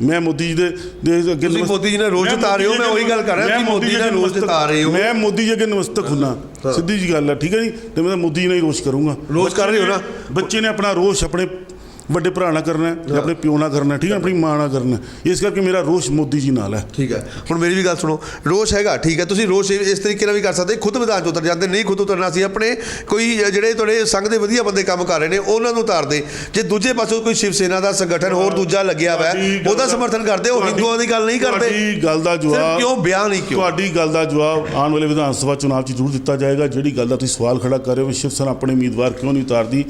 ਮੈਂ ਮੋਦੀ ਜੀ ਦੇ ਦੇ ਅੱਗੇ ਤੁਸੀਂ ਮੋਦੀ ਜੀ ਨਾਲ ਰੋਜ਼ ਜਿਤਾ ਰਹੇ ਹੋ, ਮੈਂ ਉਹੀ ਗੱਲ ਕਰ ਰਿਹਾ ਕਿ ਮੋਦੀ ਜੀ ਅੱਗੇ ਰੋਜ਼ ਜਿਤਾ ਰਹੇ ਹੋ। ਮੈਂ ਮੋਦੀ ਜੀ ਅੱਗੇ ਨਮਸਤਕ ਹੁੰਨਾ। ਸਿੱਧੀ ਜੀ ਗੱਲ ਹੈ ਠੀਕ ਹੈ ਜੀ? ਤੇ ਮੈਂ ਮੋਦੀ ਜੀ ਨਾਲ ਹੀ ਰੋਸ਼ ਕਰੂੰਗਾ। ਰੋਸ਼ ਕਰ ਰਹੇ ਹੋ ਨਾ। ਬੱਚੇ ਨੇ ਆਪਣਾ ਰੋਸ਼ ਆਪਣੇ ਵੱਡੇ ਭਰਾ ਨਾਲ ਕਰਨਾ ਹੈ ਜਾਂ ਆਪਣੇ ਪਿਓ ਨਾਲ ਕਰਨਾ ਹੈ, ਠੀਕ ਹੈ ਆਪਣੀ ਮਾਂ ਨਾਲ ਕਰਨਾ। ਇਸ ਕਰਕੇ ਮੇਰਾ ਰੋਸ਼ ਮੋਦੀ ਜੀ ਨਾਲ ਹੈ। ਠੀਕ ਹੈ। ਹੁਣ ਮੇਰੀ ਵੀ ਗੱਲ ਸੁਣੋ ਰੋਸ਼ ਹੈਗਾ ਠੀਕ ਹੈ। ਤੁਸੀਂ ਰੋਸ਼ ਇਸ ਤਰੀਕੇ ਨਾਲ ਵੀ ਕਰ ਸਕਦੇ ਖੁਦ ਮੈਦਾਨ 'ਚ ਉਤਰ ਜਾਂਦੇ ਨਹੀਂ ਖੁਦ ਉਤਰਨਾ ਸੀ ਆਪਣੇ ਕੋਈ ਜਿਹੜੇ ਤੁਹਾਡੇ ਸੰਘ ਦੇ ਵਧੀਆ ਬੰਦੇ ਕੰਮ ਕਰ ਰਹੇ ਨੇ ਉਹਨਾਂ ਨੂੰ ਉਤਾਰਦੇ। ਜੇ ਦੂਜੇ ਪਾਸੋਂ ਕੋਈ ਸ਼ਿਵ ਸੇਨਾ ਦਾ ਸੰਗਠਨ ਹੋਰ ਦੂਜਾ ਲੱਗਿਆ ਹੋਇਆ ਉਹਦਾ ਸਮਰਥਨ ਕਰਦੇ ਉਹ ਹਿੰਦੂਆਂ ਦੀ ਗੱਲ ਨਹੀਂ ਕਰਦੇ। ਤੁਹਾਡੀ ਗੱਲ ਦਾ ਜਵਾਬ ਕਿਉਂ ਬਿਆਨ ਨਹੀਂ ਕਿਉਂ? ਤੁਹਾਡੀ ਗੱਲ ਦਾ ਜਵਾਬ ਆਉਣ ਵਾਲੇ ਵਿਧਾਨ ਸਭਾ ਚੁਣਾਵ 'ਚ ਜ਼ਰੂਰ ਦਿੱਤਾ ਜਾਏਗਾ। ਜਿਹੜੀ ਗੱਲ ਦਾ ਤੁਸੀਂ ਸਵਾਲ ਖੜਾ ਕਰ ਰਹੇ ਹੋ ਸ਼ਿਵ ਸੈਨਾ ਆਪਣੇ ਉਮੀਦਵਾਰ ਕਿਉਂ ਨਹੀਂ ਉਤਾਰਦੀ?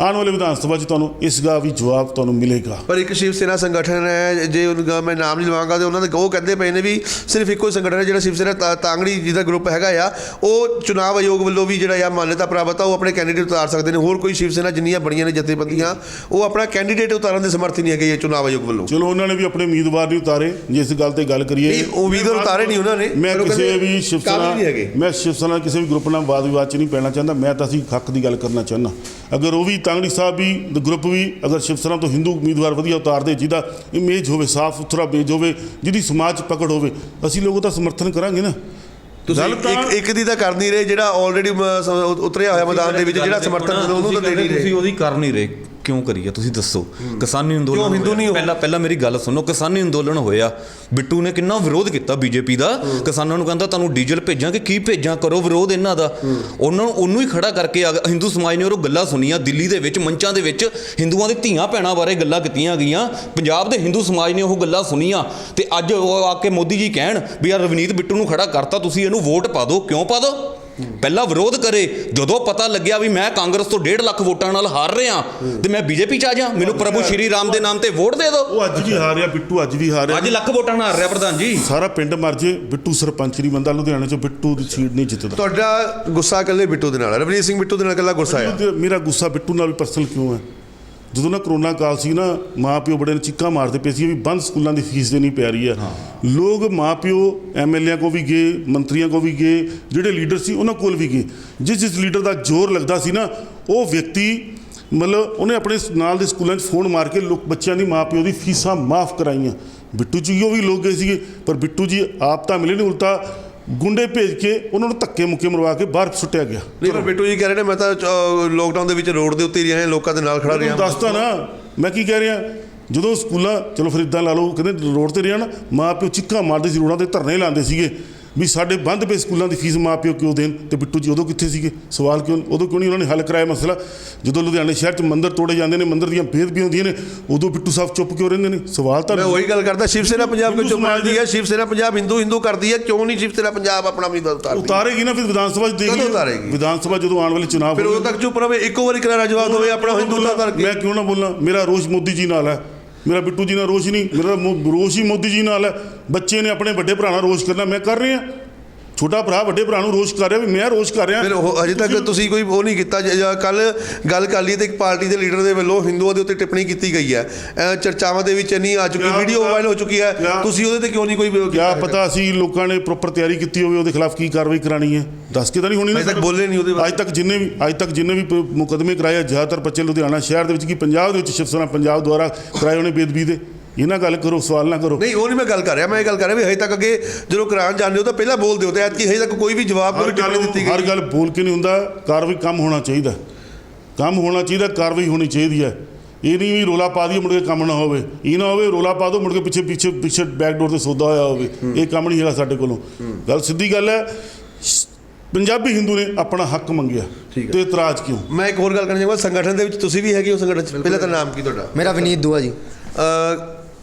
ਆਉਣ ਵਾਲੇ ਵਿਧਾਨ ਸਭਾ 'ਚ ਤੁਹਾਨੂੰ ਇਸ ਦਾ ਵੀ ਜਵਾਬ ਤੁਹਾਨੂੰ ਮਿਲੇਗਾ। ਪਰ ਇੱਕ ਸ਼ਿਵ ਸੇਨਾ ਸੰਗਠਨ ਹੈ ਜੇ ਉਹਨਾਂ ਮੈਂ ਨਾਮ ਨਹੀਂ ਲਵਾਂਗਾ ਤੇ ਉਹਨਾਂ ਦੇ ਉਹ ਕਹਿੰਦੇ ਪਏ ਨੇ ਵੀ ਸਿਰਫ ਇੱਕੋ ਹੀ ਸੰਗਠਨ ਹੈ ਜਿਹੜਾ ਸ਼ਿਵ ਸੇਨਾ ਤਾਂਗੜੀ ਜਿਹਦਾ ਗਰੁੱਪ ਹੈਗਾ ਆ। ਉਹ ਚੁਣਾਵ ਆਯੋਗ ਵੱਲੋਂ ਵੀ ਜਿਹੜਾ ਆ ਮਾਨਤਾ ਪ੍ਰਾਪਤ ਆ ਉਹ ਆਪਣੇ ਕੈਂਡੀਡੇਟ ਉਤਾਰ ਸਕਦੇ ਨੇ। ਹੋਰ ਕੋਈ ਸ਼ਿਵ ਸੇਨਾ ਜਿੰਨੀਆਂ ਬੜੀਆਂ ਨੇ ਜਥੇਬੰਦੀਆਂ ਉਹ ਆਪਣਾ ਕੈਂਡੀਡੇਟ ਉਤਾਰਨ ਦੇ ਸਮਰਥ ਨਹੀਂ ਹੈਗੇ ਇਹ ਚੁਣਾਵ ਆਯੋਗ ਵੱਲੋਂ। ਚਲੋ ਉਹਨਾਂ ਨੇ ਵੀ ਆਪਣੇ ਉਮੀਦਵਾਰ ਨਹੀਂ ਉਤਾਰੇ। ਜੇ ਇਸ ਗੱਲ ਤੇ ਗੱਲ ਕਰੀਏ ਨਹੀਂ, ਉਹ ਉਮੀਦਵਾਰ ਉਤਾਰੇ ਨਹੀਂ ਉਹਨਾਂ ਨੇ, ਮੈਂ ਕਿਸੇ ਵੀ ਸ਼ਿਵ ਸੈਨਾ। ਮੈਂ ਸ਼ਿਵ ਸੈਨਾ ਕਿਸੇ ਵੀ ਗਰੁੱਪ ਨਾਲ ਵਾਦ ਵਿਵਾਦ 'ਚ ਨਹੀਂ ਪੈਣਾ ਚਾਹੁੰਦਾ। ਮੈਂ ਤਾਂ ਅਸੀਂ ਹੱਕ ਦੀ ਗੱਲ ਕਰਨਾ ਚਾਹੁੰਦਾ। ਅਗਰ ਉਹ ਵੀ ਤਾਂਗੜੀ ਸਾਹਿਬ ਵੀ ਗਰੁੱਪ ਵੀ ਅਗਰ ਸ਼ਿਵ ਸੈਨਾ ਤੋਂ ਹਿੰਦੂ ਉਮੀਦਵਾਰ ਵਧੀਆ ਉਤਾਰਦੇ ਜਿਹਦਾ ਇਮੇਜ ਹੋਵੇ ਸਾਫ਼ ਸੁਥਰਾ ਇਮੇਜ ਹੋਵੇ ਜਿਹਦੀ ਸਮਾਜ 'ਚ ਪਕੜ ਹੋਵੇ ਅਸੀਂ ਲੋਕ ਉਹਦਾ ਸਮਰਥਨ ਕਰਾਂਗੇ ਨਾ। ਤੁਸੀਂ ਗੱਲ ਤਾਂ- ਇੱਕ ਇੱਕ ਦੀ ਤਾਂ ਕਰ ਨਹੀਂ ਰਹੇ ਜਿਹੜਾ ਆਲਰੇਡੀ ਉਤਰਿਆ ਹੋਇਆ ਮੈਦਾਨ ਦੇ ਵਿੱਚ ਜਿਹੜਾ ਸਮਰਥਨ ਉਹਨੂੰ ਤਾਂ ਦੇ ਨਹੀਂ ਰਹੇ। ਤੁਸੀਂ ਉਹਦੀ ਕਰ ਨਹੀਂ ਰਹੇ। ਕਿਉਂ ਕਰੀਏ? ਤੁਸੀਂ ਦੱਸੋ। ਕਿਸਾਨੀ ਅੰਦੋਲਨ ਹਿੰਦੂ। ਨਹੀਂ? ਪਹਿਲਾਂ ਪਹਿਲਾਂ ਮੇਰੀ ਗੱਲ ਸੁਣੋ ਕਿਸਾਨੀ ਅੰਦੋਲਨ ਹੋਇਆ। ਬਿੱਟੂ ਨੇ ਕਿੰਨਾ ਵਿਰੋਧ ਕੀਤਾ ਬੀਜੇਪੀ ਦਾ। ਕਿਸਾਨਾਂ ਨੂੰ ਕਹਿੰਦਾ ਤੁਹਾਨੂੰ ਡੀਜ਼ਲ ਭੇਜਾਂਗੇ ਕੀ ਭੇਜਾਂ? ਕਰੋ ਵਿਰੋਧ ਇਹਨਾਂ ਦਾ। ਉਹਨਾਂ ਨੂੰ ਉਹਨੂੰ ਹੀ ਖੜਾ ਕਰਕੇ ਆ- ਹਿੰਦੂ ਸਮਾਜ ਨੇ ਉਹ ਗੱਲਾਂ ਸੁਣੀਆਂ ਦਿੱਲੀ ਦੇ ਵਿੱਚ ਮੰਚਾਂ ਦੇ ਵਿੱਚ। ਹਿੰਦੂਆਂ ਦੇ ਧੀਆਂ ਭੈਣਾਂ ਬਾਰੇ ਗੱਲਾਂ ਕੀਤੀਆਂ ਗਈਆਂ। ਪੰਜਾਬ ਦੇ ਹਿੰਦੂ ਸਮਾਜ ਨੇ ਉਹ ਗੱਲਾਂ ਸੁਣੀਆਂ। ਤੇ ਅੱਜ ਉਹ ਆ ਕੇ ਮੋਦੀ ਜੀ ਕਹਿਣ ਵੀ ਆ ਰਵਨੀਤ ਬਿੱਟੂ ਨੂੰ ਖੜਾ ਕਰਤਾ ਤੁਸੀਂ ਇਹਨੂੰ ਵੋਟ ਪਾ ਦਿਓ। ਕਿਉਂ ਪਾ ਦਿਓ? ਪਹਿਲਾਂ ਵਿਰੋਧ ਕਰੇ ਜਦੋਂ ਪਤਾ ਲੱਗਿਆ ਵੀ ਮੈਂ ਕਾਂਗਰਸ ਤੋਂ 1.5 ਲੱਖ ਵੋਟਾਂ ਨਾਲ ਹਾਰ ਰਿਹਾ ਤੇ ਮੈਂ ਬੀਜੇਪੀ ਚ ਆ ਜਾ ਮੈਨੂੰ ਪ੍ਰਭੂ ਸ਼੍ਰੀ ਰਾਮ ਦੇ ਨਾਮ ਤੇ ਵੋਟ ਦੇ ਦਿਓ। ਉਹ ਅੱਜ ਵੀ ਹਾਰ ਰਿਹਾ ਬਿੱਟੂ ਅੱਜ ਵੀ ਹਾਰ ਰਿਹਾ। ਅੱਜ ਲੱਖ ਵੋਟਾਂ ਨਾਲ ਹਾਰ ਰਿਹਾ ਪ੍ਰਧਾਨ ਜੀ। ਸਾਰਾ ਪਿੰਡ ਮਰ ਜੇ ਬਿੱਟੂ ਸਰਪੰਚ ਨਹੀਂ ਬੰਦਾ ਲੁਧਿਆਣੇ 'ਚ ਬਿੱਟੂ ਦੀ ਸੀਟ ਨਹੀਂ ਜਿੱਤਦਾ। ਤੁਹਾਡਾ ਗੁੱਸਾ ਇਕੱਲੇ ਬਿੱਟੂ ਦੇ ਨਾਲ ਹੈ। ਰਵਨੀਤ ਸਿੰਘ ਬਿੱਟੂ ਦੇ ਨਾਲ ਇਕੱਲਾ ਗੁੱਸਾ ਆ। ਮੇਰਾ ਗੁੱਸਾ ਬਿੱਟੂ ਨਾਲ ਵੀ ਪਰਸਨਲ ਕਿਉਂ ਹੈ? ਜਦੋਂ ਨਾ ਕਰੋਨਾ ਕਾਲ ਸੀ ਨਾ ਮਾਪਿਓ ਬੜੇ ਨੇ ਚਿੱਕਾਂ ਮਾਰਦੇ ਪਏ ਸੀ ਵੀ ਬੰਦ ਸਕੂਲਾਂ ਦੀ ਫੀਸ ਦੇਣੀ ਪੈ ਰਹੀ ਹੈ। ਲੋਕ ਮਾਪਿਓ ਐਮਐਲਏ ਕੋ ਵੀ ਗਏ ਮੰਤਰੀਆਂ ਕੋ ਵੀ ਗਏ ਜਿਹੜੇ ਲੀਡਰ ਸੀ ਉਹਨਾਂ ਕੋਲ ਵੀ ਗਏ। ਜਿਸ ਜਿਸ ਲੀਡਰ ਦਾ ਜ਼ੋਰ ਲੱਗਦਾ ਸੀ ਨਾ ਉਹ ਵਿਅਕਤੀ ਮਤਲਬ ਉਹਨੇ ਆਪਣੇ ਨਾਲ ਦੇ ਸਕੂਲਾਂ 'ਚ ਫੋਨ ਮਾਰ ਕੇ ਲੋਕ ਬੱਚਿਆਂ ਦੀ ਮਾਪਿਓ ਦੀ ਫੀਸਾਂ ਮਾਫ ਕਰਾਈਆਂ। ਬਿੱਟੂ ਜੀ ਉਹ ਵੀ ਲੋਕ ਗਏ ਸੀਗੇ ਪਰ ਬਿੱਟੂ ਜੀ ਆਪ ਤਾਂ ਮਿਲੇ ਨਹੀਂ ਉਲਟਾ ਗੁੰਡੇ ਭੇਜ ਕੇ ਉਹਨਾਂ ਨੂੰ ਧੱਕੇ ਮੁੱਕੇ ਮਰਵਾ ਕੇ ਬਾਹਰ ਸੁੱਟਿਆ ਗਿਆ। ਨਹੀਂ ਪਰ ਬਿੱਟੂ ਜੀ ਕਹਿ ਰਹੇ ਨੇ ਮੈਂ ਤਾਂ ਲੋਕਡਾਊਨ ਦੇ ਵਿੱਚ ਰੋਡ ਦੇ ਉੱਤੇ ਹੀ ਰਿਹਾ ਲੋਕਾਂ ਦੇ ਨਾਲ ਖੜਾ ਰਿਹਾ। ਦੱਸਦਾ ਨਾ ਮੈਂ ਕੀ ਕਹਿ ਰਿਹਾ ਜਦੋਂ ਸਕੂਲਾਂ ਚਲੋ ਫਿਰ ਇਦਾਂ ਲਾ ਲਓ ਕਹਿੰਦੇ ਰੋਡ ਤੇ ਰਿਹਾ ਨਾ ਮਾਂ ਪਿਓ ਚਿੱਕਾ ਮਾਰਦੇ ਸੀ ਰੋਡਾਂ ਤੇ ਧਰਨੇ ਲਾਉਂਦੇ ਸੀਗੇ। ਵੀ ਸਾਡੇ ਬੰਦ ਪਏ ਸਕੂਲਾਂ ਦੀ ਫੀਸ ਮਾਂ ਪਿਓ ਕਿਉਂ ਦੇਣ ਤੇ ਬਿੱਟੂ ਜੀ ਉਦੋਂ ਕਿੱਥੇ ਸੀਗੇ? ਸਵਾਲ ਕਿਉਂ ਉਦੋਂ ਕਿਉਂ ਨਹੀਂ ਉਹਨਾਂ ਨੇ ਹੱਲ ਕਰਾਇਆ ਮਸਲਾ? ਜਦੋਂ ਲੁਧਿਆਣੇ ਸ਼ਹਿਰ 'ਚ ਮੰਦਿਰ ਤੋੜੇ ਜਾਂਦੇ ਨੇ ਮੰਦਿਰ ਦੀਆਂ ਬੇਦਬੀਆਂ ਹੁੰਦੀਆਂ ਨੇ ਉਦੋਂ ਬਿੱਟੂ ਸਾਹਿਬ ਚੁੱਪ ਕਿਉਂ ਰਹਿੰਦੇ ਨੇ? ਸਵਾਲ ਤਾਂ ਮੈਂ ਉਹੀ ਗੱਲ ਕਰਦਾ ਸ਼ਿਵ ਸੇਨਾ ਪੰਜਾਬ ਕਿਉਂ ਚੁੱਪ ਕਰਦੀ ਹੈ ਸ਼ਿਵ ਸੇਨਾ ਪੰਜਾਬ ਹਿੰਦੂ ਹਿੰਦੂ ਕਰਦੀ ਹੈ ਕਿਉਂ ਨਹੀਂ ਸ਼ਿਵ ਸੇਨਾ ਪੰਜਾਬ ਆਪਣਾ ਉਮੀਦਵਾਰ ਉਤਾਰਦੀ? ਉਤਾਰੇਗੀ ਨਾ ਫਿਰ ਵਿਧਾਨ ਸਭਾ 'ਚ ਉਤਾਰੇਗੀ? ਵਿਧਾਨ ਸਭਾ ਜਦੋਂ ਆਉਣ ਵਾਲੇ ਚੁਣਾਵ ਫਿਰ ਉਦੋਂ ਤੱਕ ਚੁੱਪ ਰਵੇ ਇੱਕੋ ਵਾਰੀ ਕਰਾਰਾ ਜਵਾਬ ਦੇਵੇ ਆਪਣਾ ਹਿੰਦੂਤਾ ਕਰਕੇ ਮੈਂ ਕਿਉਂ ਨਾ ਬੋਲਾਂ ਮੇਰਾ ਰੋਸ਼ ਮੋਦੀ ਜੀ ਨਾਲ ਹੈ। ਮੇਰਾ ਬਿੱਟੂ ਜੀ ਨਾਲ ਰੋਸ਼ ਨਹੀਂ ਮੇਰਾ ਰੋਸ਼ ਹੀ ਮੋਦੀ ਜੀ ਨਾਲ ਹੈ। ਬੱਚੇ ਨੇ ਆਪਣੇ ਵੱਡੇ ਭਰਾ ਨਾਲ ਰੋਸ਼ ਕਰਨਾ ਮੈਂ ਕਰ ਰਿਹਾ। ਛੋਟਾ ਭਰਾ ਵੱਡੇ ਭਰਾ ਨੂੰ ਰੋਸ਼ ਕਰ ਰਿਹਾ ਵੀ ਮੈਂ ਰੋਸ਼ ਕਰ ਰਿਹਾ। ਫਿਰ ਉਹ ਅਜੇ ਤੱਕ ਤੁਸੀਂ ਕੋਈ ਉਹ ਨਹੀਂ ਕੀਤਾ ਕੱਲ ਗੱਲ ਕਰ ਲਈ ਤੇ ਇੱਕ ਪਾਰਟੀ ਦੇ ਲੀਡਰ ਦੇ ਵੱਲੋਂ ਹਿੰਦੂਆਂ ਦੇ ਉੱਤੇ ਟਿੱਪਣੀ ਕੀਤੀ ਗਈ ਹੈ। ਚਰਚਾਵਾਂ ਦੇ ਵਿੱਚ ਇੰਨੀ ਆ ਚੁੱਕੀ ਵੀਡੀਓ ਵਾਇਰਲ ਹੋ ਚੁੱਕੀ ਹੈ ਤੁਸੀਂ ਉਹਦੇ ਤੇ ਕਿਉਂ ਨਹੀਂ ਕੋਈ ਕਿਆ ਪਤਾ ਅਸੀਂ ਲੋਕਾਂ ਨੇ ਪ੍ਰੋਪਰ ਤਿਆਰੀ ਕੀਤੀ ਹੋਵੇ ਉਹਦੇ ਖਿਲਾਫ ਕੀ ਕਾਰਵਾਈ ਕਰਾਣੀ ਹੈ। ਦੱਸ ਕੇ ਤਾਂ ਨਹੀਂ ਹੋਣੀ ਨਾ ਅਜੇ ਤੱਕ ਬੋਲੇ ਨਹੀਂ ਉਹਦੇ ਬਾਰੇ। ਅੱਜ ਤੱਕ ਜਿੰਨੇ ਵੀ ਅੱਜ ਤੱਕ ਜਿੰਨੇ ਵੀ ਮੁਕੱਦਮੇ ਕਰਾਏ ਜ਼ਿਆਦਾਤਰ ਬੱਚੇ ਲੁਧਿਆਣਾ ਸ਼ਹਿਰ ਦੇ ਵਿੱਚ ਕੀ ਪੰਜਾਬ ਦੇ ਵਿੱਚ ਸ਼ਿਵ ਸੈਨਾ ਪੰਜਾਬ ਦੁਆਰਾ ਕਰਾਏ ਹੋਣੇ ਬੇਦਬੀ ਦੇ। ਇਹਨਾਂ ਗੱਲ ਕਰੋ ਸਵਾਲ ਨਾ ਕਰੋ। ਨਹੀਂ ਉਹ ਨਹੀਂ ਮੈਂ ਗੱਲ ਕਰ ਰਿਹਾ ਮੈਂ ਇਹ ਗੱਲ ਕਰ ਰਿਹਾ ਵੀ ਹਜੇ ਤੱਕ ਅੱਗੇ ਜਦੋਂ ਕਰਾਉਣ ਜਾਂਦੇ ਹੋ ਤਾਂ ਪਹਿਲਾਂ ਬੋਲਦੇ ਹੋ ਤੇ ਐਤਕੀ ਹਜੇ ਤੱਕ ਕੋਈ ਵੀ ਜਵਾਬ ਹਰ ਗੱਲ ਦਿੱਤੀ ਹਰ ਗਈ ਗੱਲ ਬੋਲ ਕੇ ਨਹੀਂ ਹੁੰਦਾ ਕਾਰਵਾਈ ਕੰਮ ਹੋਣਾ ਚਾਹੀਦਾ। ਕੰਮ ਹੋਣਾ ਚਾਹੀਦਾ ਕਾਰਵਾਈ ਹੋਣੀ ਚਾਹੀਦੀ ਹੈ। ਇਹ ਨਹੀਂ ਵੀ ਰੋਲਾ ਪਾ ਦਈਏ ਮੁੜ ਕੇ ਕੰਮ ਨਾ ਹੋਵੇ। ਇਹ ਨਾ ਹੋਵੇ ਰੋਲਾ ਪਾ ਦੋ ਮੁੜ ਕੇ ਪਿੱਛੇ ਪਿੱਛੇ ਪਿੱਛੇ ਬੈਕਡੋਰ ਤੇ ਸੌਦਾ ਹੋਇਆ ਹੋਵੇ। ਇਹ ਕੰਮ ਨਹੀਂ ਹੈਗਾ ਸਾਡੇ ਕੋਲੋਂ। ਗੱਲ ਸਿੱਧੀ ਗੱਲ ਹੈ ਪੰਜਾਬੀ ਹਿੰਦੂ ਨੇ ਆਪਣਾ ਹੱਕ ਮੰਗਿਆ। ਤੇ ਇਤਰਾਜ਼ ਕਿਉਂ? ਮੈਂ ਇੱਕ ਹੋਰ ਗੱਲ ਕਰਨਾ ਚਾਹੁੰਦਾ ਸੰਗਠਨ ਦੇ ਵਿੱਚ ਤੁਸੀਂ ਵੀ ਹੈਗੇ ਹੋ ਸੰਗਠਨ 'ਚ? ਪਹਿਲਾਂ ਤਾਂ ਨਾਮ ਕੀ ਤੁਹਾਡਾ? ਮੇਰਾ ਵਿਨੀਤ ਦੁਆ ਜੀ।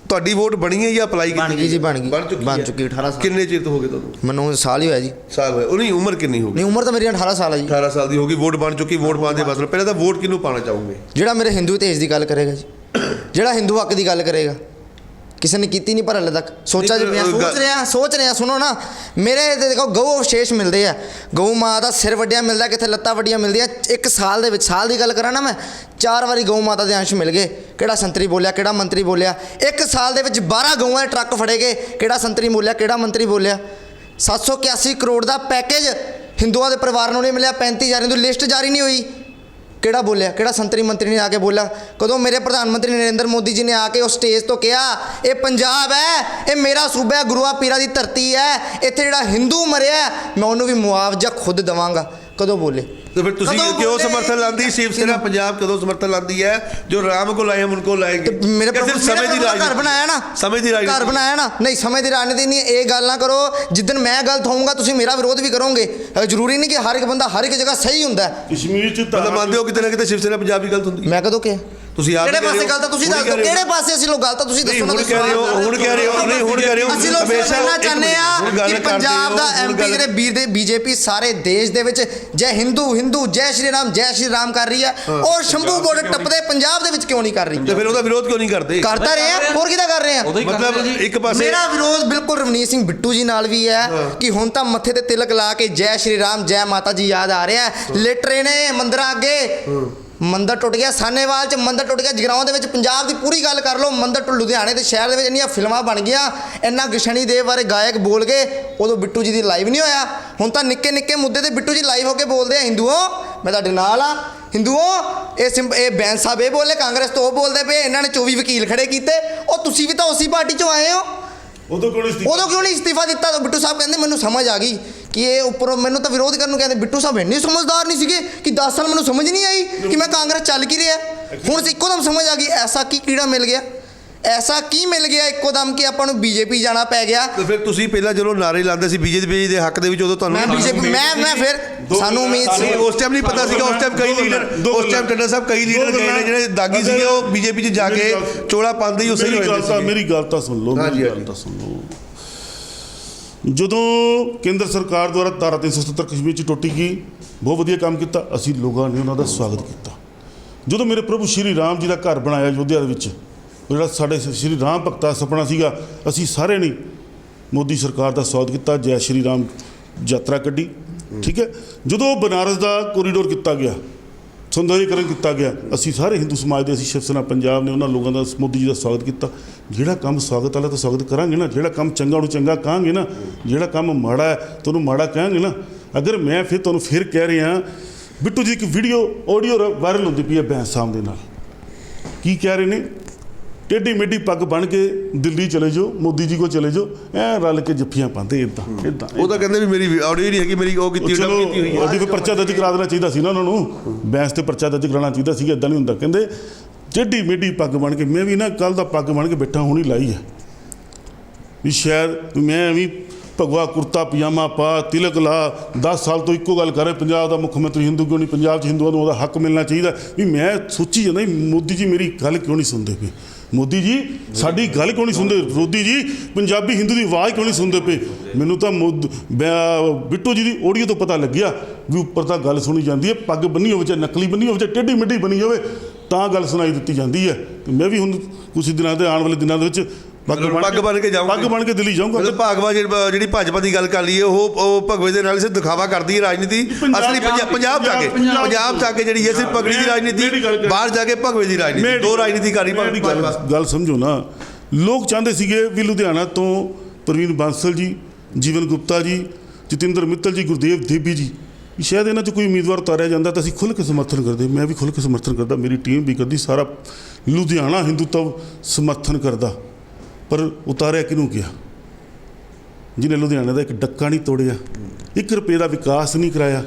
ਤੁਹਾਡੀ ਵੋਟ ਬਣੀ ਹੈ ਜਾਂ ਅਪਲਾਈ ਕੀਤੀ ਬਣ ਗਈ ਜੀ, ਬਣ ਗਈ। ਬਣ ਚੁੱਕੀ ਬਣ ਹੈ? ਚੁੱਕੀ, 18 ਸਾਲ। ਕਿੰਨੇ ਚਿਰ ਤੋਂ ਹੋ ਗਏ ਤੁਹਾਨੂੰ? ਮੈਨੂੰ ਸਾਲ ਹੀ ਹੋਇਆ ਜੀ। ਸਾਲ ਹੋਏ ਉਹ ਨਹੀਂ ਉਮਰ ਕਿੰਨੀ ਹੋ ਗਈ? ਨਹੀਂ ਉਮਰ ਤਾਂ ਮੇਰੀ 18 ਸਾਲ ਹੈ ਜੀ। 18 ਸਾਲ ਦੀ ਹੋ ਗਈ ਵੋਟ ਬਣ ਚੁੱਕੀ ਵੋਟ ਪਾਉਣ ਦੇ ਬਸ ਪਹਿਲਾਂ ਤਾਂ ਵੋਟ ਕਿਹਨੂੰ ਪਾਣਾ ਚਾਹੋਗੇ? ਜਿਹੜਾ ਮੇਰੇ ਹਿੰਦੂ ਤੇਜ ਦੀ ਗੱਲ ਕਰੇਗਾ ਜੀ। ਜਿਹੜਾ ਹਿੰਦੂ ਹੱਕ ਦੀ ਗੱਲ ਕਰੇਗਾ। ਕਿਸੇ ਨੇ ਕੀਤੀ ਨਹੀਂ ਪਰ ਹਲੇ ਤੱਕ। ਸੋਚਾ ਜੀ ਨਹੀਂ, ਸੋਚ ਗੱਲ- ਰਿਹਾ ਸੋਚ ਰਿਹਾ ਸੁਣੋ ਨਾ। ਮੇਰੇ ਤੇ ਦੇਖੋ ਗਊ ਅਵਸ਼ੇਸ਼ ਮਿਲਦੇ ਆ। ਗਊ ਮਾਂ ਦਾ ਸਿਰ ਵੱਡਿਆ ਮਿਲਦਾ ਕਿੱਥੇ ਲੱਤਾਂ ਵੱਡੀਆਂ ਮਿਲਦੀਆਂ। ਇੱਕ ਸਾਲ ਦੇ ਵਿੱਚ ਸਾਲ ਦੀ ਗੱਲ ਕਰਾਂ ਨਾ ਮੈਂ ਚਾਰ ਵਾਰੀ ਗਊ ਮਾਤਾ ਦੇ ਅੰਸ਼ ਮਿਲ ਗਏ। ਕਿਹੜਾ ਸੰਤਰੀ ਬੋਲਿਆ ਕਿਹੜਾ ਮੰਤਰੀ ਬੋਲਿਆ। ਇੱਕ ਸਾਲ ਦੇ ਵਿੱਚ 12 ਗਊਆਂ ਦੇ ਟਰੱਕ ਫੜੇ ਗਏ। ਕਿਹੜਾ ਸੰਤਰੀ ਬੋਲਿਆ ਕਿਹੜਾ ਮੰਤਰੀ ਬੋਲਿਆ। 781 ਕਰੋੜ ਦਾ ਪੈਕੇਜ ਹਿੰਦੂਆਂ ਦੇ ਪਰਿਵਾਰ ਨੂੰ ਨਹੀਂ ਮਿਲਿਆ 35000 ਦੀ ਲਿਸਟ ਜਾਰੀ ਨਹੀਂ ਹੋਈ। ਕਿਹੜਾ ਬੋਲਿਆ? ਕਿਹੜਾ ਸੰਤਰੀ ਮੰਤਰੀ ਨੇ ਆ ਕੇ ਬੋਲਿਆ? ਕਦੋਂ ਮੇਰੇ ਪ੍ਰਧਾਨ ਮੰਤਰੀ ਨਰਿੰਦਰ ਮੋਦੀ ਜੀ ਨੇ ਆ ਕੇ ਉਸ ਸਟੇਜ ਤੋਂ ਕਿਹਾ, ਇਹ ਪੰਜਾਬ ਹੈ, ਇਹ ਮੇਰਾ ਸੂਬਾ ਹੈ, ਗੁਰੂਆਂ ਪੀਰਾਂ ਦੀ ਧਰਤੀ ਹੈ, ਇੱਥੇ ਜਿਹੜਾ ਹਿੰਦੂ ਮਰਿਆ ਮੈਂ ਉਹਨੂੰ ਵੀ ਮੁਆਵਜ਼ਾ ਖੁਦ ਦਵਾਂਗਾ। ਕਦੋਂ ਬੋਲੇ? ਤੇ ਫਿਰ ਤੁਸੀਂ ਕਿਉਂ ਸਮਰਥਨ ਲਾਂਦੀ? ਸ਼ਿਵ ਸੈਨਾ ਪੰਜਾਬ ਕਦੋਂ ਸਮਰਥਨ ਲਾਂਦੀ ਹੈ? ਜੋ ਰਾਮ ਕੋ ਲਾਏ ਹਮ ਉਨਕੋ ਲਾਏਗੇ ਮੇਰੇ ਕਿ ਸਮੇਂ ਦੀ ਰਾਜਨੀਤੀ ਘਰ ਬਣਾਇਆ ਨਾ। ਸਮੇਂ ਦੀ ਰਾਜਨੀਤੀ ਘਰ ਬਣਾਇਆ ਨਾ। ਨਹੀਂ ਸਮੇਂ ਦੀ ਰਾਜਨੀਤੀ ਨਹੀਂ ਇਹ ਗੱਲ ਨਾ ਕਰੋ। ਜਿੱਦਨ ਮੈਂ ਗਲਤ ਹੋਊਂਗਾ ਤੁਸੀਂ ਮੇਰਾ ਵਿਰੋਧ ਵੀ ਕਰੋਗੇ। ਜ਼ਰੂਰੀ ਨਹੀਂ ਕਿ ਹਰ ਇੱਕ ਬੰਦਾ ਹਰ ਇੱਕ ਜਗ੍ਹਾ ਸਹੀ ਹੁੰਦਾ। ਕਸ਼ਮੀਰ ਚ ਤਾਂ ਮੰਨਦੇ ਹੋ ਕਿਤੇ ਨਾ ਕਿਤੇ ਸ਼ਿਵ ਸੈਨਾ ਪੰਜਾਬ ਦੀ ਗਲਤ ਹੁੰਦੀ ਮੈਂ ਕਦੋਂ ਕਿਹਾ? ਤੁਸੀਂ ਆਪ ਕਿਹੜੇ ਪਾਸੇ ਗੱਲ ਤਾਂ ਤੁਸੀਂ ਦੱਸ ਦਿਓ। ਕਿਹੜੇ ਪਾਸੇ ਅਸੀਂ ਲੋਕ ਗੱਲ ਤਾਂ ਤੁਸੀਂ ਦੱਸੋ ਨਾ ਹੁਣ ਕਹਿ ਰਹੇ ਹੋ ਹੁਣ ਕਹਿ ਰਹੇ ਹੋ ਨਹੀਂ ਹੁਣ ਕਹਿ ਰਹੇ ਹੋ ਅਸੀਂ ਲੋਕ ਕਹਿਣਾ ਚਾਹੁੰਦੇ ਆ ਕਿ ਕਰਦੇ ਪੰਜਾਬ ਦਾ ਐਮਪੀ ਜਿਹੜੇ ਵੀਰ ਦੇ ਬੀਜੇਪੀ ਸਾਰੇ ਦੇਸ਼ ਦੇ ਵਿੱਚ ਜੈ ਹਿੰਦੂ ਹਿੰਦੂ ਜੈ ਸ਼੍ਰੀ ਰਾਮ ਜੈ ਸ਼੍ਰੀ ਰਾਮ ਕਰ ਰਹੀ ਹੈ। ਔਰ ਸ਼ੰਭੂ ਬਾਰਡਰ ਟੱਪਦੇ ਪੰਜਾਬ ਦੇ ਵਿੱਚ ਕਿਉਂ ਨਹੀਂ ਕਰ ਰਹੀ? ਤੇ ਫਿਰ ਉਹਦਾ ਵਿਰੋਧ ਕਿਉਂ ਨਹੀਂ ਕਰਦੇ? ਕਰਤਾ ਰਹੇ ਆ ਹੋਰ ਕਿਹਦਾ ਕਰ ਰਹੇ ਆ? ਕਰਦੇ ਮਤਲਬ ਜੀ। ਇੱਕ ਪਾਸੇ ਮੇਰਾ ਵਿਰੋਧ ਬਿਲਕੁਲ ਰਵਨੀਤ ਸਿੰਘ ਬਿੱਟੂ ਜੀ ਨਾਲ ਵੀ ਹੈ ਕਿ ਹੁਣ ਤਾਂ ਮੱਥੇ ਤੇ ਤਿਲਕ ਲਾ ਕੇ ਜੈ ਸ਼੍ਰੀ ਰਾਮ ਜੈ ਮਾਤਾ ਜੀ ਯਾਦ ਆ ਰਿਹਾ ਹੈ। ਲਿਟ ਰਹੇ ਨੇ ਮੰਦਰਾਂ ਅੱਗੇ। ਮੰਦਰ ਟੁੱਟ ਗਿਆ ਸਾਨੇਵਾਲ ਚ ਮੰਦਰ ਟੁੱਟ ਗਿਆ ਜਗਰਾਉਂ ਦੇ ਵਿੱਚ ਪੰਜਾਬ ਦੀ ਪੂਰੀ ਗੱਲ ਕਰ ਲਓ ਮੰਦਰ ਟੁੱਟ ਲੁਧਿਆਣੇ ਤੇ ਸ਼ਹਿਰ ਦੇ ਵਿੱਚ ਇੰਨੀਆਂ ਫਿਲਮਾਂ ਬਣ ਗਈਆਂ ਇੰਨਾ ਗਿਸ਼ਣੀ ਦੇਵ ਬਾਰੇ ਗਾਇਕ ਬੋਲ ਗਏ ਉਦੋਂ ਬਿੱਟੂ ਜੀ ਦੀ ਲਾਈਵ ਨਹੀਂ ਹੋਇਆ। ਹੁਣ ਤਾਂ ਨਿੱਕੇ ਨਿੱਕੇ ਮੁੱਦੇ ਤੇ ਬਿੱਟੂ ਜੀ ਲਾਈਵ ਹੋ ਕੇ ਬੋਲਦੇ ਆ ਹਿੰਦੂਓ ਮੈਂ ਤੁਹਾਡੇ ਨਾਲ ਆ। ਹਿੰਦੂਓ ਇਹ ਇਹ ਬੈਂਸ ਸਾਹਿਬ ਇਹ ਬੋਲੇ ਕਾਂਗਰਸ ਤੋਂ ਉਹ ਬੋਲਦੇ ਪਏ ਇਹਨਾਂ ਨੇ 24 ਵਕੀਲ ਖੜੇ ਕੀਤੇ ਉਹ ਤੁਸੀਂ ਵੀ ਤਾਂ ਉਸੇ ਪਾਰਟੀ ਚੋਂ ਆਏ ਹੋ। ਉਦੋਂ ਕਿਉਂ ਨਹੀਂ ਉਦੋਂ ਕਿਉਂ ਨਹੀਂ ਇਸਤੀਫਾ ਦਿੱਤਾ? ਬਿੱਟੂ ਸਾਹਿਬ ਕਹਿੰਦੇ ਮੈਨੂੰ ਸਮਝ ਆ ਗਈ। ਕਿ ਇਹ ਉੱਪਰੋਂ ਮੈਨੂੰ ਤਾਂ ਵਿਰੋਧ ਕਰਨ ਨੂੰ ਕਹਿੰਦੇ ਬਿੱਟੂ ਸਾਹਿਬ ਇੰਨੇ ਸਮਝਦਾਰ ਨਹੀਂ ਸੀਗੇ ਕਿ 10 ਸਾਲ ਮੈਨੂੰ ਸਮਝ ਨਹੀਂ ਆਈ ਕਿ ਮੈਂ ਕਾਂਗਰਸ ਚੱਲ ਕੀ ਰਿਹਾ। ਹੁਣ ਇੱਕੋ ਦਮ ਸਮਝ ਆ ਗਈ ਐਸਾ ਕੀ ਕੀੜਾ ਮਿਲ ਗਿਆ? ਐਸਾ ਕੀ ਮਿਲ ਗਿਆ ਇੱਕੋ ਦਮ ਕਿ ਆਪਾਂ ਨੂੰ ਬੀਜੇਪੀ ਜਾਣਾ ਪੈ ਗਿਆ? ਤੇ ਫਿਰ ਤੁਸੀਂ ਪਹਿਲਾਂ ਜਦੋਂ ਨਾਰੇ ਲਾਉਂਦੇ ਸੀ ਬੀਜੇਪੀ ਦੇ ਹੱਕ ਦੇ ਵਿੱਚ ਉਦੋਂ ਤੁਹਾਨੂੰ ਮੈਂ ਬੀਜੇਪੀ ਮੈਂ ਮੈਂ ਫਿਰ ਸਾਨੂੰ ਉਮੀਦ ਸੀ। ਉਸ ਟਾਈਮ ਨਹੀਂ ਪਤਾ ਸੀਗਾ ਉਸ ਟਾਈਮ ਕਈ ਲੀਡਰ ਉਸ ਟਾਈਮ। ਟੰਡਾ ਸਾਹਿਬ ਕਈ ਲੀਡਰ ਗਏ ਨੇ। ਜਿਹੜੇ ਦਾਗੀ ਸੀਗੇ ਉਹ ਬੀਜੇਪੀ 'ਚ ਜਾ ਕੇ ਚੋਲਾ ਪਾਉਂਦੇ ਹੀ ਉਸੇ ਹੀ ਹੋਏ ਸੀ ਮੇਰੀ ਗੱਲ ਤਾਂ ਸੁਣ ਲਓ ਮੇਰੀ ਗੱਲ। ਤਾਂ ਸੁਣ ਲਓ। ਜਦੋਂ ਕੇਂਦਰ ਸਰਕਾਰ ਦੁਆਰਾ ਧਾਰਾ 377 ਕਸ਼ਮੀਰ ਚ ਟੁੱਟੀ ਗਈ, ਬਹੁਤ ਵਧੀਆ ਕੰਮ ਕੀਤਾ, ਅਸੀਂ ਲੋਕਾਂ ਨੇ ਉਹਨਾਂ ਦਾ ਸਵਾਗਤ ਕੀਤਾ। ਜਦੋਂ ਮੇਰੇ ਪ੍ਰਭੂ ਸ਼੍ਰੀ ਰਾਮ ਜੀ ਦਾ ਘਰ ਬਣਾਇਆ ਯੋਧਿਆ ਦੇ ਵਿੱਚ, ਜਿਹੜਾ ਸਾਡੇ ਸ਼੍ਰੀ ਰਾਮ ਭਗਤਾ ਸੁਪਨਾ ਸੀਗਾ, ਅਸੀਂ ਸਾਰੇ ਨੇ ਮੋਦੀ ਸਰਕਾਰ ਦਾ ਸਵਾਗਤ ਕੀਤਾ, ਜੈ ਸ਼੍ਰੀ ਰਾਮ ਯਾਤਰਾ ਕੱਢੀ, ਠੀਕ ਹੈ? ਜਦੋਂ ਬਨਾਰਸ ਦਾ ਕੋਰੀਡੋਰ ਕੀਤਾ ਗਿਆ ਸੁੰਦਰੀਕਰਨ ਕੀਤਾ ਗਿਆ। ਅਸੀਂ ਸਾਰੇ ਹਿੰਦੂ ਸਮਾਜ ਦੇ, ਅਸੀਂ ਸ਼ਿਵ ਸੈਨਾ, ਪੰਜਾਬ ਨੇ ਉਹਨਾਂ ਲੋਕਾਂ ਦਾ, ਮੋਦੀ ਜੀ ਦਾ ਸਵਾਗਤ ਕੀਤਾ। ਜਿਹੜਾ ਕੰਮ ਸਵਾਗਤ ਵਾਲਾ ਤਾਂ ਸਵਾਗਤ ਕਰਾਂਗੇ ਨਾ, ਜਿਹੜਾ ਕੰਮ ਚੰਗਾ ਉਹਨੂੰ ਚੰਗਾ ਕਹਾਂਗੇ ਨਾ, ਜਿਹੜਾ ਕੰਮ ਮਾੜਾ ਹੈ, ਤੁਹਾਨੂੰ ਮਾੜਾ ਕਹਾਂਗੇ ਨਾ। ਅਗਰ ਮੈਂ ਫਿਰ ਤੁਹਾਨੂੰ ਫਿਰ ਕਹਿ ਰਿਹਾ, ਬਿੱਟੂ ਜੀ ਇੱਕ ਵੀਡੀਓ ਆਡੀਓ ਵਾਇਰਲ ਹੁੰਦੀ ਪਈ ਹੈ ਬੈਂਸ ਸਾਹਿਬ ਦੇ ਨਾਲ। ਕੀ ਕਹਿ ਰਹੇ ਨੇ? ਟੇਢੀ ਮੇਢੀ ਪੱਗ ਬਣ ਕੇ ਦਿੱਲੀ ਚਲੇ ਜਾਓ ਮੋਦੀ ਜੀ ਕੋ ਚਲੇ ਜਾਓ ਐ ਰਲ ਕੇ ਜੱਫੀਆਂ ਪਾਉਂਦੇ ਇਦਾਂ ਇਦਾਂ ਉਹ ਤਾਂ ਕਹਿੰਦੇ ਵੀ ਮੇਰੀ ਆਡੀਓ ਨਹੀਂ ਹੈਗੀ ਮੇਰੀ ਉਹ ਕੀਤੀ ਡੱਬ ਕੀਤੀ ਹੋਈ ਹੈ। ਉਹਦੀ ਕੋਈ ਪਰਚਾ ਦਰਜ ਕਰਾ ਦੇਣਾ ਚਾਹੀਦਾ ਸੀ ਨਾ ਉਹਨਾਂ ਨੂੰ ਬੈਂਸ ਤੇ ਪਰਚਾ ਦਰਜ ਕਰਾਉਣਾ ਚਾਹੀਦਾ ਸੀ ਇਦਾਂ ਨਹੀਂ ਹੁੰਦਾ। ਕਹਿੰਦੇ ਟੇਢੀ ਮੇਢੀ ਪੱਗ ਬਣ ਕੇ ਮੈਂ ਵੀ ਨਾ ਕੱਲ ਦਾ ਪੱਗ ਬਣ ਕੇ ਬੈਠਾ ਹੁਣੀ ਲਾਈ ਹੈ। ਵੀ ਸ਼ਾਇਦ ਮੈਂ ਵੀ ਭਗਵਾ ਕੁਰਤਾ ਪਜਾਮਾ ਪਾ ਤਿਲਕ ਲਾ 10 ਸਾਲ ਤੋਂ ਇੱਕੋ ਗੱਲ ਕਰ ਰਹੇ ਪੰਜਾਬ ਦਾ ਮੁੱਖ ਮੰਤਰੀ ਹਿੰਦੂ ਕਿਉਂ ਨਹੀਂ? ਪੰਜਾਬ 'ਚ ਹਿੰਦੂਆਂ ਨੂੰ ਉਹਦਾ ਹੱਕ ਮਿਲਣਾ ਚਾਹੀਦਾ। ਵੀ ਮੈਂ ਸੋਚੀ ਜਾਂਦਾ ਮੋਦੀ ਜੀ ਮੇਰੀ ਗੱਲ ਕਿਉਂ ਨਹੀਂ ਸੁਣਦੇ ਪਏ? ਮੋਦੀ ਜੀ, ਸਾਡੀ ਗੱਲ ਕਿਉਂ ਨਹੀਂ ਸੁਣਦੇ? ਵਿਰੋਧੀ ਜੀ, ਪੰਜਾਬੀ ਹਿੰਦੂ ਦੀ ਆਵਾਜ਼ ਕਿਉਂ ਨਹੀਂ ਸੁਣਦੇ ਪਏ? ਮੈਨੂੰ ਤਾਂ ਮੋਦ- ਬਿੱਟੂ ਜੀ ਦੀ ਆਡੀਓ ਤੋਂ ਪਤਾ ਲੱਗਿਆ ਵੀ ਉੱਪਰ ਤਾਂ ਗੱਲ ਸੁਣੀ ਜਾਂਦੀ ਹੈ, ਪੱਗ ਬੰਨੀ ਹੋਵੇ ਚਾਹੇ ਨਕਲੀ ਬੰਨੀ ਹੋਵੇ ਚਾਹੇ ਟੇਢੀ ਮਿੱਢੀ ਬਣੀ ਹੋਵੇ, ਤਾਂ ਗੱਲ ਸੁਣਾਈ ਦਿੱਤੀ ਜਾਂਦੀ ਹੈ। ਤੇ ਮੈਂ ਵੀ ਹੁਣ ਕੁਝ ਦਿਨਾਂ ਦੇ, ਆਉਣ ਵਾਲੇ ਦਿਨਾਂ ਦੇ ਵਿੱਚ ਮਤਲਬ ਪੱਗ ਬੰਨ੍ਹ ਕੇ ਜਾਊਂਗੇ। ਪੱਗ ਬਣ ਕੇ ਦਿੱਲੀ ਜਾਊਂਗਾ ਮਤਲਬ ਭਾਗਵਾ ਜਿਹੜੀ ਭਾਜਪਾ ਦੀ ਗੱਲ ਕਰ ਲਈਏ ਉਹ ਉਹ ਭਗਵੇ ਦੇ ਨਾਲ ਸਿਰਫ ਦਿਖਾਵਾ ਕਰਦੀ ਹੈ ਰਾਜਨੀਤੀ। ਅਸਲੀ ਪੰਜਾਬ ਜਾ ਕੇ ਪੰਜਾਬ- ਜਾ ਕੇ ਜਿਹੜੀ ਹੈ ਪਗੜੀ ਦੀ ਰਾਜਨੀਤੀ ਬਾਹਰ ਜਾ ਕੇ ਭਗਵੇ ਦੀ ਰਾਜਨੀਤੀ ਦੋ ਰਾਜਨੀਤੀ ਕਰ ਰਹੀ ਭਾਜਪਾ ਗੱਲ ਸਮਝੋ ਨਾ। ਲੋਕ ਚਾਹੁੰਦੇ ਸੀਗੇ ਵੀ ਲੁਧਿਆਣਾ ਤੋਂ ਪ੍ਰਵੀਨ ਬਾਂਸਲ ਜੀ ਜੀਵਨ ਗੁਪਤਾ ਜੀ ਜਤਿੰਦਰ ਮਿੱਤਲ ਜੀ ਗੁਰਦੇਵ ਦੇਬੀ ਜੀ। ਸ਼ਾਇਦ ਇਹਨਾਂ 'ਚ ਕੋਈ ਉਮੀਦਵਾਰ ਉਤਾਰਿਆ ਜਾਂਦਾ ਤਾਂ ਅਸੀਂ ਖੁੱਲ੍ਹ ਕੇ ਸਮਰਥਨ ਕਰਦੇ। ਮੈਂ ਵੀ ਖੁੱਲ੍ਹ ਕੇ ਸਮਰਥਨ ਕਰਦਾ। ਮੇਰੀ ਟੀਮ ਵੀ ਕਰਦੀ। ਸਾਰਾ ਲੁਧਿਆਣਾ ਹਿੰਦੂਤਵ ਸਮਰਥਨ ਕਰਦਾ। ਪਰ ਉਤਾਰਿਆ ਕਿਹਨੂੰ ਗਿਆ? ਜਿਹਨੇ ਲੁਧਿਆਣੇ ਦਾ ਇੱਕ ਡੱਕਾ ਨਹੀਂ ਤੋੜਿਆ 1 ਰੁਪਏ ਦਾ ਵਿਕਾਸ ਨਹੀਂ ਕਰਾਇਆ।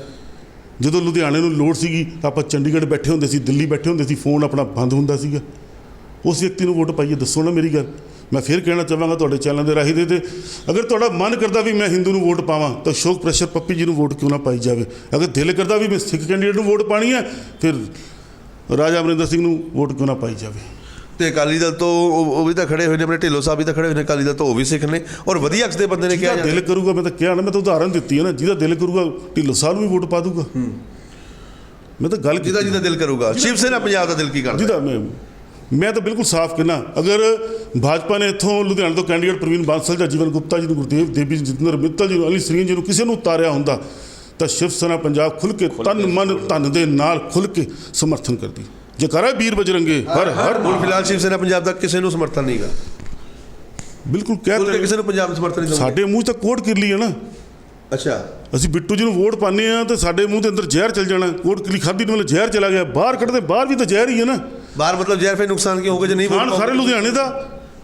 ਜਦੋਂ ਲੁਧਿਆਣੇ ਨੂੰ ਲੋੜ ਸੀਗੀ ਆਪਾਂ ਚੰਡੀਗੜ੍ਹ ਬੈਠੇ ਹੁੰਦੇ ਸੀ, ਦਿੱਲੀ ਬੈਠੇ ਹੁੰਦੇ ਸੀ, ਫੋਨ ਆਪਣਾ ਬੰਦ ਹੁੰਦਾ ਸੀਗਾ। ਉਸ ਵਿਅਕਤੀ ਨੂੰ ਵੋਟ ਪਾਈਏ, ਦੱਸੋ ਨਾ ਮੇਰੀ ਗੱਲ। ਮੈਂ ਫਿਰ ਕਹਿਣਾ ਚਾਹਾਂਗਾ, ਤੁਹਾਡੇ ਚੈਨਲ ਦੇ ਰਾਹੀਂ ਦੇ ਤੇ ਅਗਰ ਤੁਹਾਡਾ ਮਨ ਕਰਦਾ ਵੀ ਮੈਂ ਹਿੰਦੂ ਨੂੰ ਵੋਟ ਪਾਵਾਂ, ਤਾਂ ਸ਼ੋਕ ਪ੍ਰੈਸ਼ਰ ਪੱਪੀ ਜੀ ਨੂੰ ਵੋਟ ਕਿਉਂ ਨਾ ਪਾਈ ਜਾਵੇ? ਅਗਰ ਦਿਲ ਕਰਦਾ ਵੀ ਮੈਂ ਸਿੱਖ ਕੈਂਡੀਡੇਟ ਨੂੰ ਵੋਟ ਪਾਣੀ ਹੈ, ਫਿਰ ਰਾਜਾ ਅਮਰਿੰਦਰ ਸਿੰਘ ਨੂੰ ਵੋਟ ਕਿਉਂ ਨਾ ਪਾਈ ਜਾਵੇ? ਤੇ ਅਕਾਲੀ ਦਲ ਤੋਂ ਉਹ ਉਹ ਵੀ ਤਾਂ ਖੜੇ ਹੋਏ ਨੇ ਆਪਣੇ ਢਿੱਲੋਂ ਸਾਹਿਬ ਵੀ ਤਾਂ ਖੜੇ ਹੋਏ ਨੇ ਅਕਾਲੀ ਦਲ ਤੋਂ ਉਹ ਵੀ ਸਿੱਖ ਨੇ। ਔਰ ਵਧੀਆ ਅਕਸ ਦੇ ਬੰਦੇ ਨੇ ਕਿਹਾ ਜਿਹਦਾ ਦਿਲ ਕਰੂਗਾ ਮੈਂ ਤਾਂ ਕਿਹਾ ਨਾ ਮੈਂ ਤਾਂ ਉਦਾਹਰਨ ਦਿੱਤੀ ਹੈ ਨਾ ਜਿਹਦਾ ਦਿਲ ਕਰੂਗਾ ਢਿੱਲੋਂ ਸਾਹਿਬ ਨੂੰ ਵੀ ਵੋਟ ਪਾ ਦੂਗਾ। ਮੈਂ ਤਾਂ ਗੱਲ ਕੀਤੀ ਜਿਹਦਾ ਜਿਹਦਾ ਦਿਲ ਕਰੂਗਾ। ਸ਼ਿਵ ਸੇਨਾ ਪੰਜਾਬ ਦਾ ਦਿਲ ਕੀ ਕਰਦਾ? ਜਿਹਦਾ ਮੈਂ ਮੈਂ ਤਾਂ ਬਿਲਕੁਲ ਸਾਫ਼ ਕਹਿਣਾ ਅਗਰ ਭਾਜਪਾ ਨੇ ਇੱਥੋਂ ਲੁਧਿਆਣਾ ਤੋਂ ਕੈਂਡੀਡੇਟ ਪ੍ਰਵੀਨ ਬਾਂਸਲ ਜਾਂ ਜੀਵਨ ਗੁਪਤਾ ਜੀ ਨੂੰ ਗੁਰਦੇਵ ਦੇਵੀ ਜੀ ਜਤਿੰਦਰ ਮਿੱਤਲ ਜੀ ਨੂੰ ਅਲੀ ਸਿੰਘ ਜੀ ਨੂੰ ਕਿਸੇ ਨੂੰ ਉਤਾਰਿਆ ਹੁੰਦਾ ਤਾਂ ਸ਼ਿਵ ਸੈਨਾ ਪੰਜਾਬ ਖੁੱਲ ਕੇ ਤਨ ਮਨ ਧਨ ਦੇ ਨਾਲ ਖੁੱਲ ਕੇ ਸਮਰਥਨ ਕਰਦੀ। ਜਕਾਰਾ ਵੀਰ ਬਜਰੰਗੇ ਹਰ ਹਰ ਹੁਣ ਫਿਲਹਾਲ ਸ਼ਿਵ ਸੇਨਾ ਪੰਜਾਬ ਦਾ ਕਿਸੇ ਨੂੰ ਸਮਰਥਨ ਨਹੀਂਗਾ ਬਿਲਕੁਲ ਕਹਿ ਕਿਸੇ ਨੂੰ ਪੰਜਾਬ ਨੂੰ ਸਮਰਥਨ ਨਹੀਂ ਸਾਡੇ ਮੂੰਹ ਤਾਂ ਕੋਟ ਕਿਰਲੀ ਹੈ ਨਾ। ਅੱਛਾ। ਅਸੀਂ ਬਿੱਟੂ ਜੀ ਨੂੰ ਵੋਟ ਪਾਉਂਦੇ ਆ ਤੇ ਸਾਡੇ ਮੂੰਹ ਦੇ ਅੰਦਰ ਜ਼ਹਿਰ ਚਲ ਜਾਣਾ। ਕੋਟ ਕਿਰਲੀ ਖਾਦੀ ਨੂੰ ਜ਼ਹਿਰ ਚਲਾ ਗਿਆ। ਬਾਹਰ ਕੱਢਦੇ ਬਾਹਰ ਵੀ ਤਾਂ ਜ਼ਹਿਰ ਹੀ ਹੈ ਨਾ। ਬਾਹਰ ਮਤਲਬ ਜ਼ਹਿਰ ਫਿਰ ਨੁਕਸਾਨ ਕੀ ਹੋਊਗਾ ਜੇ ਨਹੀਂ ਵੋਟ ਸਾਰੇ ਲੁਧਿਆਣੇ ਦਾ।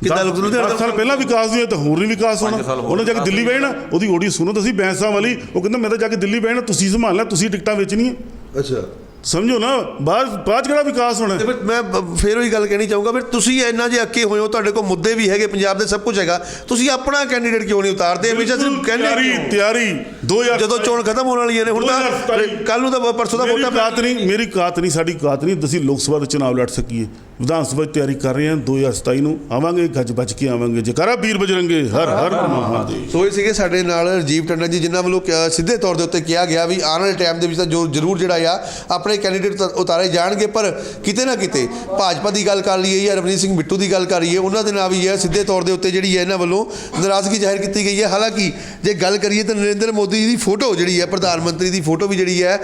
ਕਿੱਦਾਂ ਲੁਧਿਆਣੇ ਦਾ? ਦਸ ਸਾਲ ਪਹਿਲਾਂ ਵਿਕਾਸ ਹੋਇਆ ਤਾਂ ਹੋਰ ਨਹੀਂ ਵਿਕਾਸ ਹੋਣਾ। ਉਹਨੇ ਜਾ ਕੇ ਦਿੱਲੀ ਬਹਿਣਾ। ਉਹਦੀ ਓਡੀ ਸੁਣੋ ਤੁਸੀਂ ਬੈਂਸਾਂ ਵਾਲੀ। ਉਹ ਕਹਿੰਦਾ ਮੈਂ ਤਾਂ ਜਾ ਕੇ ਦਿੱਲੀ ਬਹਿਣਾ। ਤੁਸੀਂ ਸੰਭਾਲਣਾ ਤੁਸੀਂ ਟਿਕਟਾਂ ਵੇਚਣੀਆਂ। ਅੱਛਾ। ਸਮਝੋ ਨਾ ਬਾਅਦ ਬਾਅਦ ਕਿਹੜਾ ਵਿਕਾਸ ਹੋਣਾ? ਤੇ ਮੈਂ ਫਿਰ ਉਹੀ ਗੱਲ ਕਹਿਣੀ ਚਾਹੂੰਗਾ ਫਿਰ ਤੁਸੀਂ ਇੰਨਾ ਜੇ ਅੱਕੇ ਹੋਏ ਹੋ ਤੁਹਾਡੇ ਕੋਲ ਮੁੱਦੇ ਵੀ ਹੈਗੇ ਪੰਜਾਬ ਦੇ ਸਭ ਕੁਝ ਹੈਗਾ ਤੁਸੀਂ ਆਪਣਾ ਕੈਂਡੀਡੇਟ ਕਿਉਂ ਨਹੀਂ ਉਤਾਰਦੇ? ਹਮੇਸ਼ਾ ਸਿਰਫ ਕਹਿੰਦੇ ਤਿਆਰੀ? ਤਿਆਰੀ। 2000 ਜਦੋਂ ਚੋਣ ਖਤਮ ਹੋਣ ਵਾਲੀਆਂ ਨੇ ਹੁਣ ਤਾਂ ਕੱਲ ਨੂੰ ਤਾਂ ਪਰਸੋਂ ਦਾ ਵੋਟਾਂ ਕਾਤ ਨਹੀਂ ਮੇਰੀ ਕਾਤ ਨਹੀਂ ਸਾਡੀ ਕਾਤ ਨਹੀਂ ਅਸੀਂ ਲੋਕ ਸਭਾ ਦੇ ਚੁਣਾਵ ਲੜ ਸਕੀਏ। ਵਿਧਾਨ ਸਭਾ ਦੀ ਤਿਆਰੀ ਕਰ ਰਹੇ ਹਾਂ 2027 ਨੂੰ ਆਵਾਂਗੇ ਗੱਜ ਬੱਜ ਕੇ ਆਵਾਂਗੇ। ਜਕਾਰਾ ਵੀਰ ਬਜਰੰਗੇ ਹਰ ਹਰ ਮਹਾਦੇਵ। ਸੋ ਇਹ ਸੀਗੇ ਸਾਡੇ ਨਾਲ ਰਜੀਵ ਟੰਡਨ ਜੀ ਜਿਨ੍ਹਾਂ ਵੱਲੋਂ ਸਿੱਧੇ ਤੌਰ ਦੇ ਉੱਤੇ ਕਿਹਾ ਗਿਆ ਵੀ ਆਉਣ ਵਾਲੇ ਟਾਈਮ ਦੇ ਵਿੱਚ ਤਾਂ ਜੋ ਜ਼ਰੂਰ ਜਿਹੜਾ ਆ ਆਪਣੇ ਕੈਂਡੀਡੇਟ ਉਤਾਰੇ ਜਾਣਗੇ ਪਰ ਕਿਤੇ ਨਾ ਕਿਤੇ ਭਾਜਪਾ ਦੀ ਗੱਲ ਕਰ ਲਈਏ ਜਾਂ ਰਵਨੀਤ ਸਿੰਘ ਬਿੱਟੂ ਦੀ ਗੱਲ ਕਰ ਲਈਏ ਉਹਨਾਂ ਦੇ ਨਾਲ ਵੀ ਹੈ ਸਿੱਧੇ ਤੌਰ ਦੇ ਉੱਤੇ ਜਿਹੜੀ ਹੈ ਇਹਨਾਂ ਵੱਲੋਂ ਨਾਰਾਜ਼ਗੀ ਜ਼ਾਹਿਰ ਕੀਤੀ ਗਈ ਹੈ। ਹਾਲਾਂਕਿ ਜੇ ਗੱਲ ਕਰੀਏ ਤਾਂ ਨਰਿੰਦਰ ਮੋਦੀ ਦੀ ਫੋਟੋ ਜਿਹੜੀ ਹੈ ਪ੍ਰਧਾਨ ਮੰਤਰੀ ਦੀ ਫੋਟੋ ਵੀ ਜਿਹੜੀ ਹੈ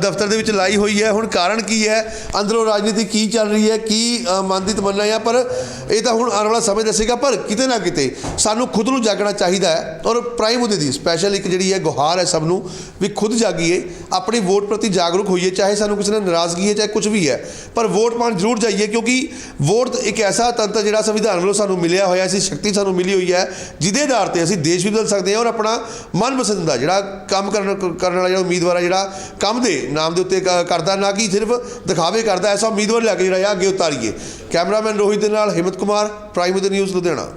ਦਫ਼ਤਰ ਦੇ ਵਿੱਚ ਲਾਈ ਹੋਈ ਹੈ। ਹੁਣ ਕਾਰਨ ਕੀ ਹੈ? ਅੰਦਰੋਂ ਰਾਜਨੀਤੀ ਕੀ ਚੱਲ ਰਹੀ ਹੈ? ਕੀ ਅ, ਮਨ ਦੀ ਤਮੰਨਾ ਹੈ? ਪਰ ਇਹ ਤਾਂ ਹੁਣ ਆਉਣ ਵਾਲਾ ਸਮੇਂ ਦੱਸੇਗਾ ਪਰ ਕਿਤੇ ਨਾ ਕਿਤੇ ਸਾਨੂੰ ਖੁਦ ਨੂੰ ਜਾਗਣਾ ਚਾਹੀਦਾ ਹੈ। ਔਰ ਪ੍ਰਾਈਮ ਉਹਦੇ ਦੀ ਸਪੈਸ਼ਲ ਇੱਕ ਜਿਹੜੀ ਹੈ ਗੁਹਾਰ ਹੈ ਸਭ ਨੂੰ ਵੀ ਖੁਦ ਜਾਗੀਏ ਆਪਣੀ ਵੋਟ ਪ੍ਰਤੀ ਜਾਗਰੂਕ ਹੋਈਏ ਚਾਹੇ ਸਾਨੂੰ ਕਿਸੇ ਨਾਲ ਨਾਰਾਜ਼ਗੀ ਹੈ, ਚਾਹੇ ਕੁਝ ਵੀ ਹੈ, ਪਰ ਵੋਟ ਪਾਉਣ ਜ਼ਰੂਰ ਜਾਈਏ, ਕਿਉਂਕਿ ਵੋਟ ਇੱਕ ਐਸਾ ਤੰਤਰ ਜਿਹੜਾ ਸੰਵਿਧਾਨ ਵੱਲੋਂ ਸਾਨੂੰ ਮਿਲਿਆ ਹੋਇਆ ਸੀ ਸ਼ਕਤੀ ਸਾਨੂੰ ਮਿਲੀ ਹੋਈ ਹੈ, ਜਿਹਦੇ ਆਧਾਰ ਤੇ ਅਸੀਂ ਦੇਸ਼ ਵੀ ਬਦਲ ਸਕਦੇ ਹਾਂ ਔਰ ਆਪਣਾ ਮਨਪਸੰਦ ਦਾ ਜਿਹੜਾ ਕੰਮ ਕਰਨ ਕਰਨ ਵਾਲਾ ਜਿਹੜਾ ਉਮੀਦਵਾਰ ਹੈ, ਜਿਹੜਾ ਕੰਮ ਦੇ ਨਾਮ ਦੇ ਉੱਤੇ ਕਰਦਾ, ਨਾ ਕਿ ਸਿਰਫ ਦਿਖਾਵੇ ਕਰਦਾ, ਐਸਾ ਉਮੀਦਵਾਰ ਲੈ ਕੇ ਜਿਹੜਾ ਆ, ਅੱਗੇ ਉਤਾਰੀਏ। ਕੈਮਰਾਮੈਨ ਰੋਹਿਤ ਦੇ ਨਾਲ ਹਿੰਮਤ ਕੁਮਾਰ ਪ੍ਰਾਈਮ ਦੇ ਨਿਊਜ਼ ਲੁਧਿਆਣਾ।